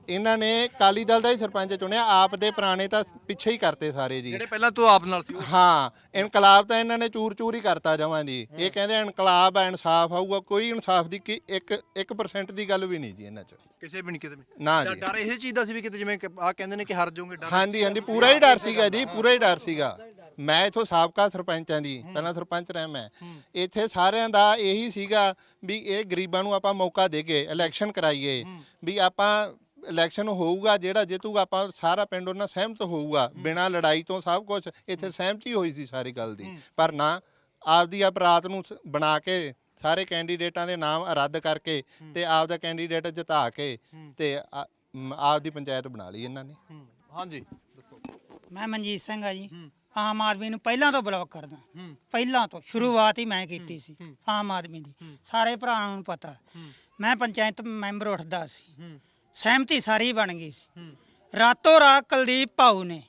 ਇਹਨਾਂ ਨੇ ਕਾਲੀ ਦਲ ਦਾ ਹੀ ਸਰਪੰਚ ਚੁਣਿਆ ਆਪ ਦੇ ਪੁਰਾਣੇ ਤਾਂ ਪਿੱਛੇ ਹੀ ਕਰਤੇ ਸਾਰੇ ਜੀ। ਜਿਹੜੇ ਪਹਿਲਾਂ ਤੋਂ ਆਪ ਨਾਲ ਸੀ ਉਹ- ਹਾਂ ਇਨਕਲਾਬ ਤਾਂ ਇਹਨਾਂ ਨੇ ਚੂਰ ਚੂਰ ਹੀ ਕਰਤਾ ਜਮਾਂ ਜੀ। ਇਹ ਕਹਿੰਦੇ ਇਨਕਲਾਬ ਹੈ ਇਨਸਾਫ ਆਊਗਾ ਕੋਈ ਇਨਸਾਫ ਦੀ ਕੀ 1 1% ਦੀ ਗੱਲ ਵੀ ਨਹੀਂ ਜੀ ਇਹਨਾਂ 'ਚ। ਕਿਸੇ ਵੀ ਨਹੀਂ ਕਿਤੇ ਵੀ। ਨਾ ਜੀ। ਡਰ ਇਹ ਚੀਜ਼ ਦਾ ਸੀ ਵੀ ਕਿਤੇ ਜਿਵੇਂ ਆ ਕਹਿੰਦੇ ਨੇ ਕਿ ਹਾਰ ਜਾਓਗੇ ਡਰ। ਹਾਂਜੀ ਹਾਂਜੀ ਪੂਰਾ ਹੀ ਡਰ ਸੀਗਾ ਜੀ ਪੂਰਾ ਹੀ ਡਰ ਸੀਗਾ। ਮੈਂ ਇਥੋਂ ਸਾਬਕਾ ਸਰਪੰਚਾਂ ਦੀ ਪਹਿਲਾਂ ਸਰਪੰਚ ਰਿਹਾ ਮੈਂ। ਇੱਥੇ ਸਾਰਿਆਂ ਦਾ ਇਹੀ ਸੀਗਾ ਵੀ ਇਹ ਗਰੀਬਾਂ ਨੂੰ ਆਪਾਂ ਮੌਕਾ ਦੇ ਕੇ ਇਲੈਕਸ਼ਨ ਕਰਾਈਏ। ਵੀ ਆਪਾਂ ਇਲੈਕਸ਼ਨ ਹੋਊਗਾ ਜਿਹੜਾ ਜਿੱਤੂਗਾ ਆਪਾਂ ਸਾਰਾ ਪਿੰਡ ਉਹਨਾਂ ਸਹਿਮਤ ਹੋਊਗਾ ਬਿਨਾਂ ਲੜਾਈ ਤੋਂ ਸਭ ਕੁਝ ਇੱਥੇ ਸਹਿਮਤੀ ਹੋਈ ਸੀ ਸਾਰੀ ਗੱਲ ਦੀ। ਪਰ ਨਾ ਆਪਦੀ ਅਪਰਾਧ ਨੂੰ ਸ- ਬਣਾ ਕੇ ਸਾਰੇ ਕੈਂਡੀਡੇਟਾਂ ਦੇ ਨਾਮ ਰੱਦ ਕਰਕੇ ਤੇ ਆਪਦਾ ਕੈਂਡੀਡੇਟ ਜਿਤਾ ਕੇ ਤੇ ਆ- ਮ- ਆਪਦੀ ਪੰਚਾਇਤ ਬਣਾ ਲਈ ਇਹਨਾਂ ਨੇ। ਹਾਂਜੀ। ਮੈਂ ਮਨਜੀਤ ਸਿੰਘ ਆ ਜੀ। ਆਮ ਆਦਮੀ ਨੂੰ ਪਹਿਲਾਂ ਤੋਂ ਬਲੌਕ ਕਰਦਾ। ਪਹਿਲਾਂ ਤੋਂ ਸ਼ੁਰੂਆਤ ਹੀ ਮੈਂ ਕੀਤੀ ਸੀ ਆਮ ਆਦਮੀ ਦੀ। ਸਾਰੇ ਭਰਾਵਾਂ ਨੂੰ ਪਤਾ। ਮੈਂ ਪੰਚਾਇਤ ਮੈਂਬਰ ਉੱਠਦਾ ਸੀ। ਸਹਿਮਤੀ ਸਾਰੀ ਬਣ ਗਈ ਸੀ। ਰਾਤੋਂ ਰਾਤ ਕੁਲਦੀਪ ਭਾਊ ਨੇ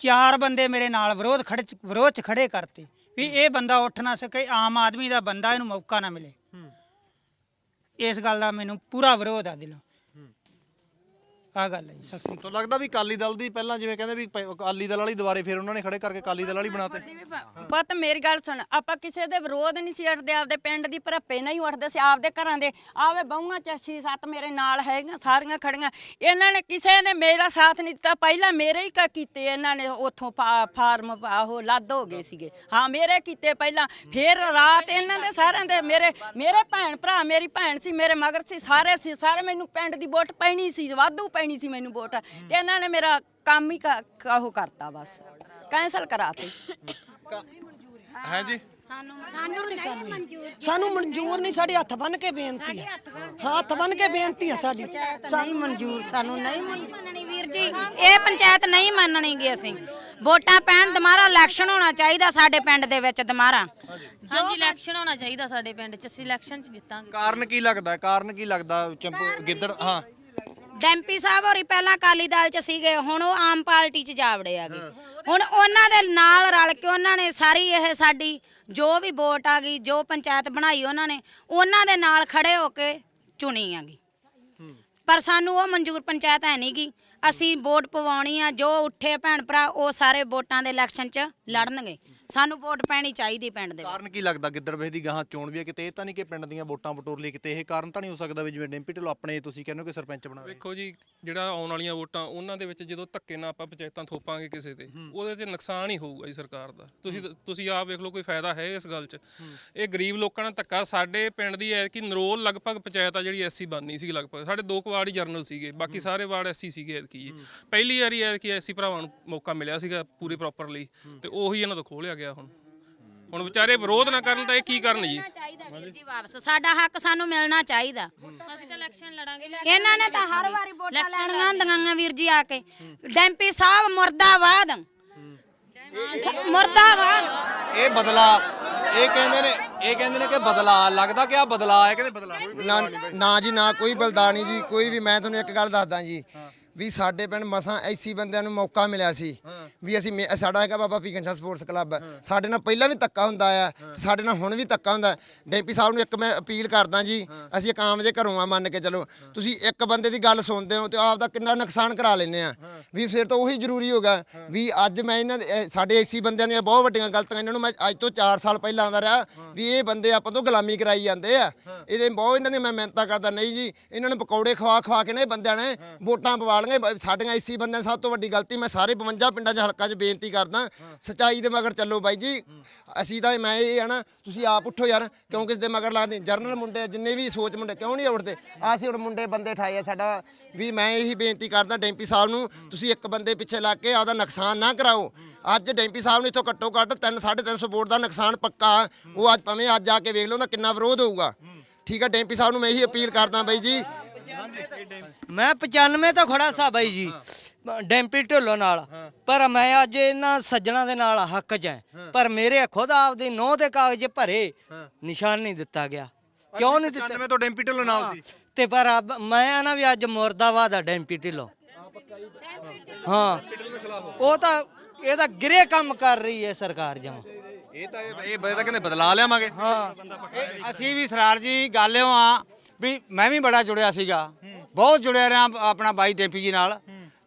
ਚਾਰ ਬੰਦੇ ਮੇਰੇ ਨਾਲ ਵਿਰੋਧ ਖੜੇ ਵਿਰੋਧ ਚ ਖੜੇ ਕਰਤੇ ਵੀ ਇਹ ਬੰਦਾ ਉੱਠ ਨਾ ਸਕੇ ਆਮ ਆਦਮੀ ਦਾ ਬੰਦਾ ਇਹਨੂੰ ਮੌਕਾ ਨਾ ਮਿਲੇ। ਇਸ ਗੱਲ ਦਾ ਮੈਨੂੰ ਪੂਰਾ ਵਿਰੋਧ ਆ ਦਿਲੋਂ। ਆ ਗੱਲ ਹੈ ਜੀ ਸਤਿ ਸ੍ਰੀ ਤੋਂ ਲੱਗਦਾ ਵੀ ਅਕਾਲੀ ਦਲ ਦੀ ਪਹਿਲਾਂ ਜਿਵੇਂ ਕਹਿੰਦੇ ਵੀ ਪ- ਅਕਾਲੀ ਦਲ ਵਾਲੀ ਦੁਬਾਰੇ ਫਿਰ ਉਹਨਾਂ ਨੇ ਖੜੇ ਕਰਕੇ ਅਕਾਲੀ ਦਲ ਵਾਲੀ ਬਣਾਤੇ ਪੁੱਤ ਮੇਰੀ ਗੱਲ ਸੁਣ ਆਪਾਂ ਕਿਸੇ ਦੇ ਵਿਰੋਧ ਨਹੀਂ ਸੀ ਉੱਠਦੇ ਆਪਦੇ ਪਿੰਡ ਦੀ ਭਰਪੇ ਨਹੀਂ ਉੱਠਦੇ ਸੀ ਆਪਦੇ ਘਰਾਂ ਦੇ। ਆਵੇ ਬਹੂਆਂ ਚ ਛੇ ਸੱਤ ਮੇਰੇ ਨਾਲ ਹੈਗੀਆਂ ਸਾਰੀਆਂ ਖੜੀਆਂ। ਇਹਨਾਂ ਨੇ ਕਿਸੇ ਨੇ ਮੇਰਾ ਸਾਥ ਨਹੀਂ ਦਿੱਤਾ ਪਹਿਲਾਂ ਮੇਰੇ ਹੀ ਕ- ਕੀਤੇ ਇਹਨਾਂ ਨੇ ਉਥੋਂ ਫਾਰਮ ਉਹ ਲੱਦ ਹੋ ਗਏ ਸੀਗੇ। ਹਾਂ ਮੇਰੇ ਕੀਤੇ ਪਹਿਲਾਂ। ਫਿਰ ਰਾਤ ਇਹਨਾਂ ਦੇ ਸਾਰਿਆਂ ਦੇ ਮੇਰੇ ਮੇਰੇ ਭੈਣ ਭਰਾ ਮੇਰੀ ਭੈਣ ਸੀ ਮੇਰੇ ਮਗਰ ਸੀ ਸਾਰੇ ਸੀ ਸਾਰੇ ਮੈਨੂੰ ਪਿੰਡ ਦੀ ਵੋਟ ਪੈਣੀ ਸੀ ਵਾਧੂ ਪੈਣੀ ਸੀ ਮੈਨੂੰ ਵੋਟ ਤੇ ਇਹਨਾਂ ਨੇ ਮੇਰਾ ਕੰਮ ਹੀ ਕ- ਉਹ ਕਰਤਾ ਬਸ। ਕੈਂਸਲ ਕਰਾਤੇ। ਹੈ ਜੀ? ਸਾਨੂੰ ਨਹੀਂ ਸਾਨੂੰ ਸਾਨੂੰ ਮਨਜ਼ੂਰ ਨਹੀਂ ਸਾਡੇ ਹੱਥ ਬੰਨ ਕੇ ਬੇਨਤੀ ਹੈ ਹਾਂ, ਹੱਥ ਬੰਨ ਕੇ ਬੇਨਤੀ ਹੈ ਸਾਡੀ। ਨਹੀਂ ਮਨਜ਼ੂਰ ਸਾਨੂੰ ਨਹੀਂ ਮੰਨਣੀ ਵੀਰ ਜੀ। ਇਹ ਪੰਚਾਇਤ ਨਹੀਂ ਮੰਨਣੀਗੀ ਅਸੀਂ। ਵੋਟਾਂ ਪੈਣ ਦੁਬਾਰਾ ਇਲੈਕਸ਼ਨ ਹੋਣਾ ਚਾਹੀਦਾ ਸਾਡੇ ਪਿੰਡ ਦੇ ਵਿੱਚ ਦੁਬਾਰਾ ਹਾਂਜੀ ਇਲੈਕਸ਼ਨ ਹੋਣਾ ਚਾਹੀਦਾ ਸਾਡੇ ਪਿੰਡ 'ਚ ਅਸੀਂ ਇਲੈਕਸ਼ਨ 'ਚ ਜਿੱਤਾਂਗੇ। ਕਾਰਨ ਕੀ ਲੱਗਦਾ ਕਾਰਨ ਕੀ ਲੱਗਦਾ ਚੰਪ ਗਿੱਦੜ ਹਾਂ। ਡੈਂਪੀ ਸਾਹਿਬ ਹੋਰੀ ਪਹਿਲਾਂ ਅਕਾਲੀ ਦਲ ਚ ਸੀਗੇ, ਹੁਣ ਉਹ ਆਮ ਪਾਰਟੀ ਚ ਜਾ ਵੜੇ ਆਗੇ ਹੁਣ ਉਹਨਾਂ ਦੇ ਨਾਲ ਰਲ ਕੇ ਉਹਨਾਂ ਨੇ ਸਾਰੀ ਇਹ ਸਾਡੀ ਜੋ ਵੀ ਵੋਟ ਆ ਗਈ, ਜੋ ਪੰਚਾਇਤ ਬਣਾਈ ਉਹਨਾਂ ਨੇ, ਉਹਨਾਂ ਦੇ ਨਾਲ ਖੜੇ ਹੋ ਕੇ ਚੁਣੀ ਆਗੀ ਪਰ ਸਾਨੂੰ ਉਹ ਮਨਜ਼ੂਰ ਪੰਚਾਇਤ ਹੈ ਨਹੀਂਗੀ ਅਸੀਂ ਵੋਟ ਪਵਾਉਣੀ ਆ, ਜੋ ਉੱਠੇ ਭੈਣ ਭਰਾ, ਉਹ ਸਾਰੇ ਵੋਟਾਂ ਦੇ ਇਲੈਕਸ਼ਨ 'ਚ ਲੜਨਗੇ। ਸਾਨੂੰ ਵੋਟ ਪੈਣੀ ਚਾਹੀਦੀ ਪਿੰਡ ਦੇ ਵਿੱਚ। ਕਾਰਨ ਕੀ ਲੱਗਦਾ? ਗਿੱਦੜ ਵੇਹ ਦੀ ਗਾਹਾਂ ਚੋਣ ਵੀ ਹੈ ਕਿਤੇ ਇਹ ਤਾਂ ਨਹੀਂ ਕਿ ਪਿੰਡ ਦੀਆਂ ਵੋਟਾਂ ਵਟੋਰ ਲਈ ਕਿਤੇ ਇਹ ਕਾਰਨ ਤਾਂ ਨਹੀਂ ਹੋ ਸਕਦਾ ਵੀ ਜਿਵੇਂ ਡੈਂਪੀ ਢਿੱਲੋਂ ਆਪਣੇ ਤੁਸੀਂ ਕਹਿੰਦੇ ਹੋ ਕਿ ਸਰਪੰਚ ਬਣਾ ਰਹੇ ਵੇਖੋ ਜੀ ਜਿਹੜਾ ਆਉਣ ਵਾਲੀਆਂ ਵੋਟਾਂ ਉਹਨਾਂ ਦੇ ਵਿੱਚ ਜਦੋਂ ਧੱਕੇ ਨਾਲ ਆਪਾਂ ਪੰਚਾਇਤਾਂ ਥੋਪਾਂਗੇ ਕਿਸੇ ਤੇ ਉਹਦੇ 'ਚ ਨੁਕਸਾਨ ਹੀ ਹੋਊਗਾ ਜੀ ਸਰਕਾਰ ਦਾ। ਤੁਸੀਂ ਤੁਸੀਂ ਆਪ ਵੇਖ ਲਓ ਕੋਈ ਫਾਇਦਾ ਹੈ ਇਸ ਗੱਲ 'ਚ। ਇਹ ਗਰੀਬ ਲੋਕਾਂ ਨਾਲ ਧੱਕਾ ਸਾਡੇ ਪਿੰਡ ਦੀ ਹੈ ਕਿ ਨਰੋਲ ਲਗਭਗ ਪੰਚਾਇਤ ਆ ਜਿਹੜੀ ਐਸਸੀ ਬਣਨੀ ਸੀ ਲਗਭਗ। ਸਾਡੇ ਦੋ ਕੁ ਵਾਰਡ ਹੀ ਜਰਨਲ ਸੀਗੇ ਬਾਕੀ ਸਾਰੇ ਵਾਰਡ ਐਸਸੀ ਸੀਗੇ ਐਤਕੀ ਜੀ। ਪਹਿਲੀ ਵਾਰੀ ਐਤਕੀ ਐਸਸੀ ਭਰਾਵਾਂ ਨੂੰ ਮੌਕਾ ਮਿਲਿਆ ਸੀਗਾ ਪੂਰੀ ਪ੍ਰੋਪਰਲੀ ਤੇ ਉਹੀ ਇਹਨਾਂ ਤੋਂ ਖੋਲਿਆ ਗਿਆ ਹੁਣ। ਹੁਣ ਵਿਚਾਰੇ ਵਿਰੋਧ ਨਾ ਕਰਨ ਤਾਂ ਇਹ ਕੀ ਕਰਨ ਜੀ? ਚਾਹੀਦਾ ਵੀਰ ਜੀ ਵਾਪਸ। ਸਾਡਾ ਹੱਕ ਸਾਨੂੰ ਮਿਲਣਾ ਚਾਹੀਦਾ। ਅਸੀਂ ਤਾਂ ਇਲੈਕਸ਼ਨ ਲੜਾਂਗੇ ਇਹਨਾਂ ਨੇ ਤਾਂ ਹਰ ਵਾਰੀ ਵੋਟਾਂ ਲੈਣੀਆਂ ਹੁੰਦੀਆਂ ਵੀਰ ਜੀ ਆ ਕੇ। ਡੈਂਪੀ ਸਾਹਿਬ ਮੁਰਦਾਬਾਦ। ਮੁਰਦਾਬਾਦ। ਇਹ ਬਦਲਾ ਇਹ ਕਹਿੰਦੇ ਨੇ ਇਹ ਕਹਿੰਦੇ ਨੇ ਕਿ ਬਦਲਾ ਲੱਗਦਾ ਕਿ ਆ ਬਦਲਾ ਹੈ ਕਹਿੰਦੇ ਬਦਲਾ? ਨਾ ਨਾ ਜੀ ਨਾ ਕੋਈ ਬਲਦਾ ਨਹੀਂ ਜੀ ਕੋਈ ਵੀ ਮੈਂ ਤੁਹਾਨੂੰ ਇੱਕ ਗੱਲ ਦੱਸਦਾ ਜੀ। ਵੀ ਸਾਡੇ ਪਿੰਡ ਮਸਾਂ ਐਸੀ ਬੰਦਿਆਂ ਨੂੰ ਮੌਕਾ ਮਿਲਿਆ ਸੀ ਵੀ ਅਸੀਂ ਮੇ- ਸਾਡਾ ਹੈਗਾ ਬਾਬਾ ਪੀਕਨਸ਼ਾ ਸਪੋਰਟਸ ਕਲੱਬ। ਸਾਡੇ ਨਾਲ ਪਹਿਲਾਂ ਵੀ ਧੱਕਾ ਹੁੰਦਾ ਆ ਤੇ ਸਾਡੇ ਨਾਲ ਹੁਣ ਵੀ ਧੱਕਾ ਹੁੰਦਾ। ਡੈਂਪੀ ਸਾਹਿਬ ਨੂੰ ਇੱਕ ਮੈਂ ਅਪੀਲ ਕਰਦਾ ਜੀ ਅਸੀਂ ਇੱਕ ਆਮ ਜੇ ਘਰੋਂ ਆ ਮੰਨ ਕੇ ਚਲੋ। ਤੁਸੀਂ ਇੱਕ ਬੰਦੇ ਦੀ ਗੱਲ ਸੁਣਦੇ ਹੋ ਤੇ ਆਪ ਦਾ ਕਿੰਨਾ ਨੁਕਸਾਨ ਕਰਾ ਲੈਂਦੇ ਆ। ਵੀ ਫਿਰ ਤਾਂ ਉਹੀ ਜ਼ਰੂਰੀ ਹੋਗਾ ਵੀ ਅੱਜ ਮੈਂ ਇਹਨਾਂ ਦੇ ਇਹ ਸਾਡੇ ਐਸੀ ਬੰਦਿਆਂ ਦੀਆਂ ਬਹੁਤ ਵੱਡੀਆਂ ਗਲਤੀਆਂ ਇਹਨਾਂ ਨੂੰ ਮੈਂ ਅੱਜ ਤੋਂ 4 ਸਾਲ ਪਹਿਲਾਂ ਆਉਂਦਾ ਰਿਹਾ ਵੀ ਇਹ ਬੰਦੇ ਆਪਾਂ ਤੋਂ ਗੁਲਾਮੀ ਕਰਾਈ ਜਾਂਦੇ ਆ। ਇਹਦੇ ਬਹੁਤ ਇਹਨਾਂ ਦੀ ਮੈਂ ਮਿਹਨਤਾਂ ਕਰਦਾ। ਨਹੀਂ ਜੀ ਇਹਨਾਂ ਨੂੰ ਪਕੌੜੇ ਖਵਾ ਖਵਾ ਕੇ ਨੇ ਇਹ ਬੰਦਿਆਂ ਨੇ ਵੋਟਾਂ ਪਵਾ ਲਈਆਂ ਬ- ਸਾਡੀਆਂ ਐਸੀ ਬੰਦਿਆਂ ਦੀ ਸਭ ਤੋਂ ਵੱਡੀ ਗਲਤੀ, ਮੈਂ ਸਾਰੇ 52 ਪਿੰਡਾਂ 'ਚ ਹਲਕਾ 'ਚ ਬੇਨਤੀ ਕਰਦਾ, ਸਚਾਈ ਦੇ ਮਗਰ ਚੱਲੋ ਬਾਈ ਜੀ। ਅਸੀਂ ਤਾਂ, ਮੈਂ ਇਹ ਆ ਨਾ, ਤੁਸੀਂ ਆਪ ਉੱਠੋ ਯਾਰ ਕਿਉਂ ਕਿਸ ਦੇ ਮਗਰ ਲੱਗਦੇ ਜਰਨਲ ਮੁੰਡੇ, ਜਿੰਨੇ ਵੀ ਸੋਚ ਮੁੰਡੇ, ਕਿਉਂ ਨਹੀਂ ਉੱਠਦੇ? ਆਹ ਅਸੀਂ ਹੁਣ ਮੁੰਡੇ, ਬੰਦੇ ਠਾਏ ਆ ਸਾਡਾ, ਵੀ ਮੈਂ ਇਹੀ ਬੇਨਤੀ ਕਰਦਾ ਡੈਂਪੀ ਸਾਹਿਬ ਨੂੰ, ਤੁਸੀਂ ਇੱਕ ਬੰਦੇ ਪਿੱਛੇ ਲੱਗ ਕੇ ਆਪਦਾ ਨੁਕਸਾਨ ਨਾ ਕਰਾਓ। ਅੱਜ ਡੈਂਪੀ ਸਾਹਿਬ ਨੂੰ ਇੱਥੋਂ ਘੱਟੋ ਘੱਟ 3 350 ਵੋਟ ਦਾ ਨੁਕਸਾਨ ਪੱਕਾ, ਉਹ ਅੱਜ ਭਾਵੇਂ ਅੱਜ ਆ ਕੇ ਵੇਖ ਲਓ ਨਾ ਕਿੰਨਾ ਵਿਰੋਧ ਹੋਊਗਾ। ਠੀਕ ਹੈ ਡੈਂਪੀ ਸਾਹਿਬ ਨੂੰ ਮੈਂ ਇਹੀ ਅਪੀਲ ਕਰਦਾ ਬਾਈ ਜੀ ਮੈਂ 95 ਤੋਂ ਖੜਾ ਸਾਂ ਬਾਈ ਜੀ। ਡੈਂਪੀ ਢਿੱਲੋਂ ਨਾਲ। ਪਰ ਮੈਂ ਅੱਜ ਇਹਨਾਂ ਸੱਜਣਾ ਦੇ ਨਾਲ ਹੱਕ 'ਚ ਹਾਂ। ਪਰ ਮੇਰੇ ਖੁਦ ਆਪਦੀ ਨੋਹ ਦੇ ਕਾਗਜ਼ ਭਰੇ ਨਿਸ਼ਾਨ ਨਹੀਂ ਦਿੱਤਾ ਗਿਆ। ਕਿਉਂ ਨਹੀਂ ਦਿੱਤਾ? 95 ਤੋਂ ਡੈਂਪੀ ਢਿੱਲੋਂ ਨਾਲ ਸੀ। ਤੇ ਪਰ ਮੈਂ ਆ ਨਾ ਵੀ ਅੱਜ ਮੁਰਦਾਬਾਦ ਆ ਡੈਂਪੀ ਢਿੱਲੋਂ। ਹਾਂ। ਉਹ ਤਾਂ ਇਹ ਤਾਂ ਗਿਰੇ ਕੰਮ ਕਰ ਰਹੀ ਹੈ ਸਰਕਾਰ ਜਮਾ। ਇਹ ਤਾਂ ਇਹ ਇਹ ਤਾਂ ਕਹਿੰਦੇ ਬਦਲਾ ਲਿਆਵਾਂਗੇ। ਇਹ ਅਸੀਂ ਵੀ ਸਰਾਰ ਜੀ ਗਾਲਿਓ ਆ ਵੀ ਮੈਂ ਵੀ ਬੜਾ ਜੁੜਿਆ ਸੀਗਾ। ਬਹੁਤ ਜੁੜਿਆ ਰਿਹਾ ਆਪਣਾ ਬਾਈ ਡੈਂਪੀ ਜੀ ਨਾਲ।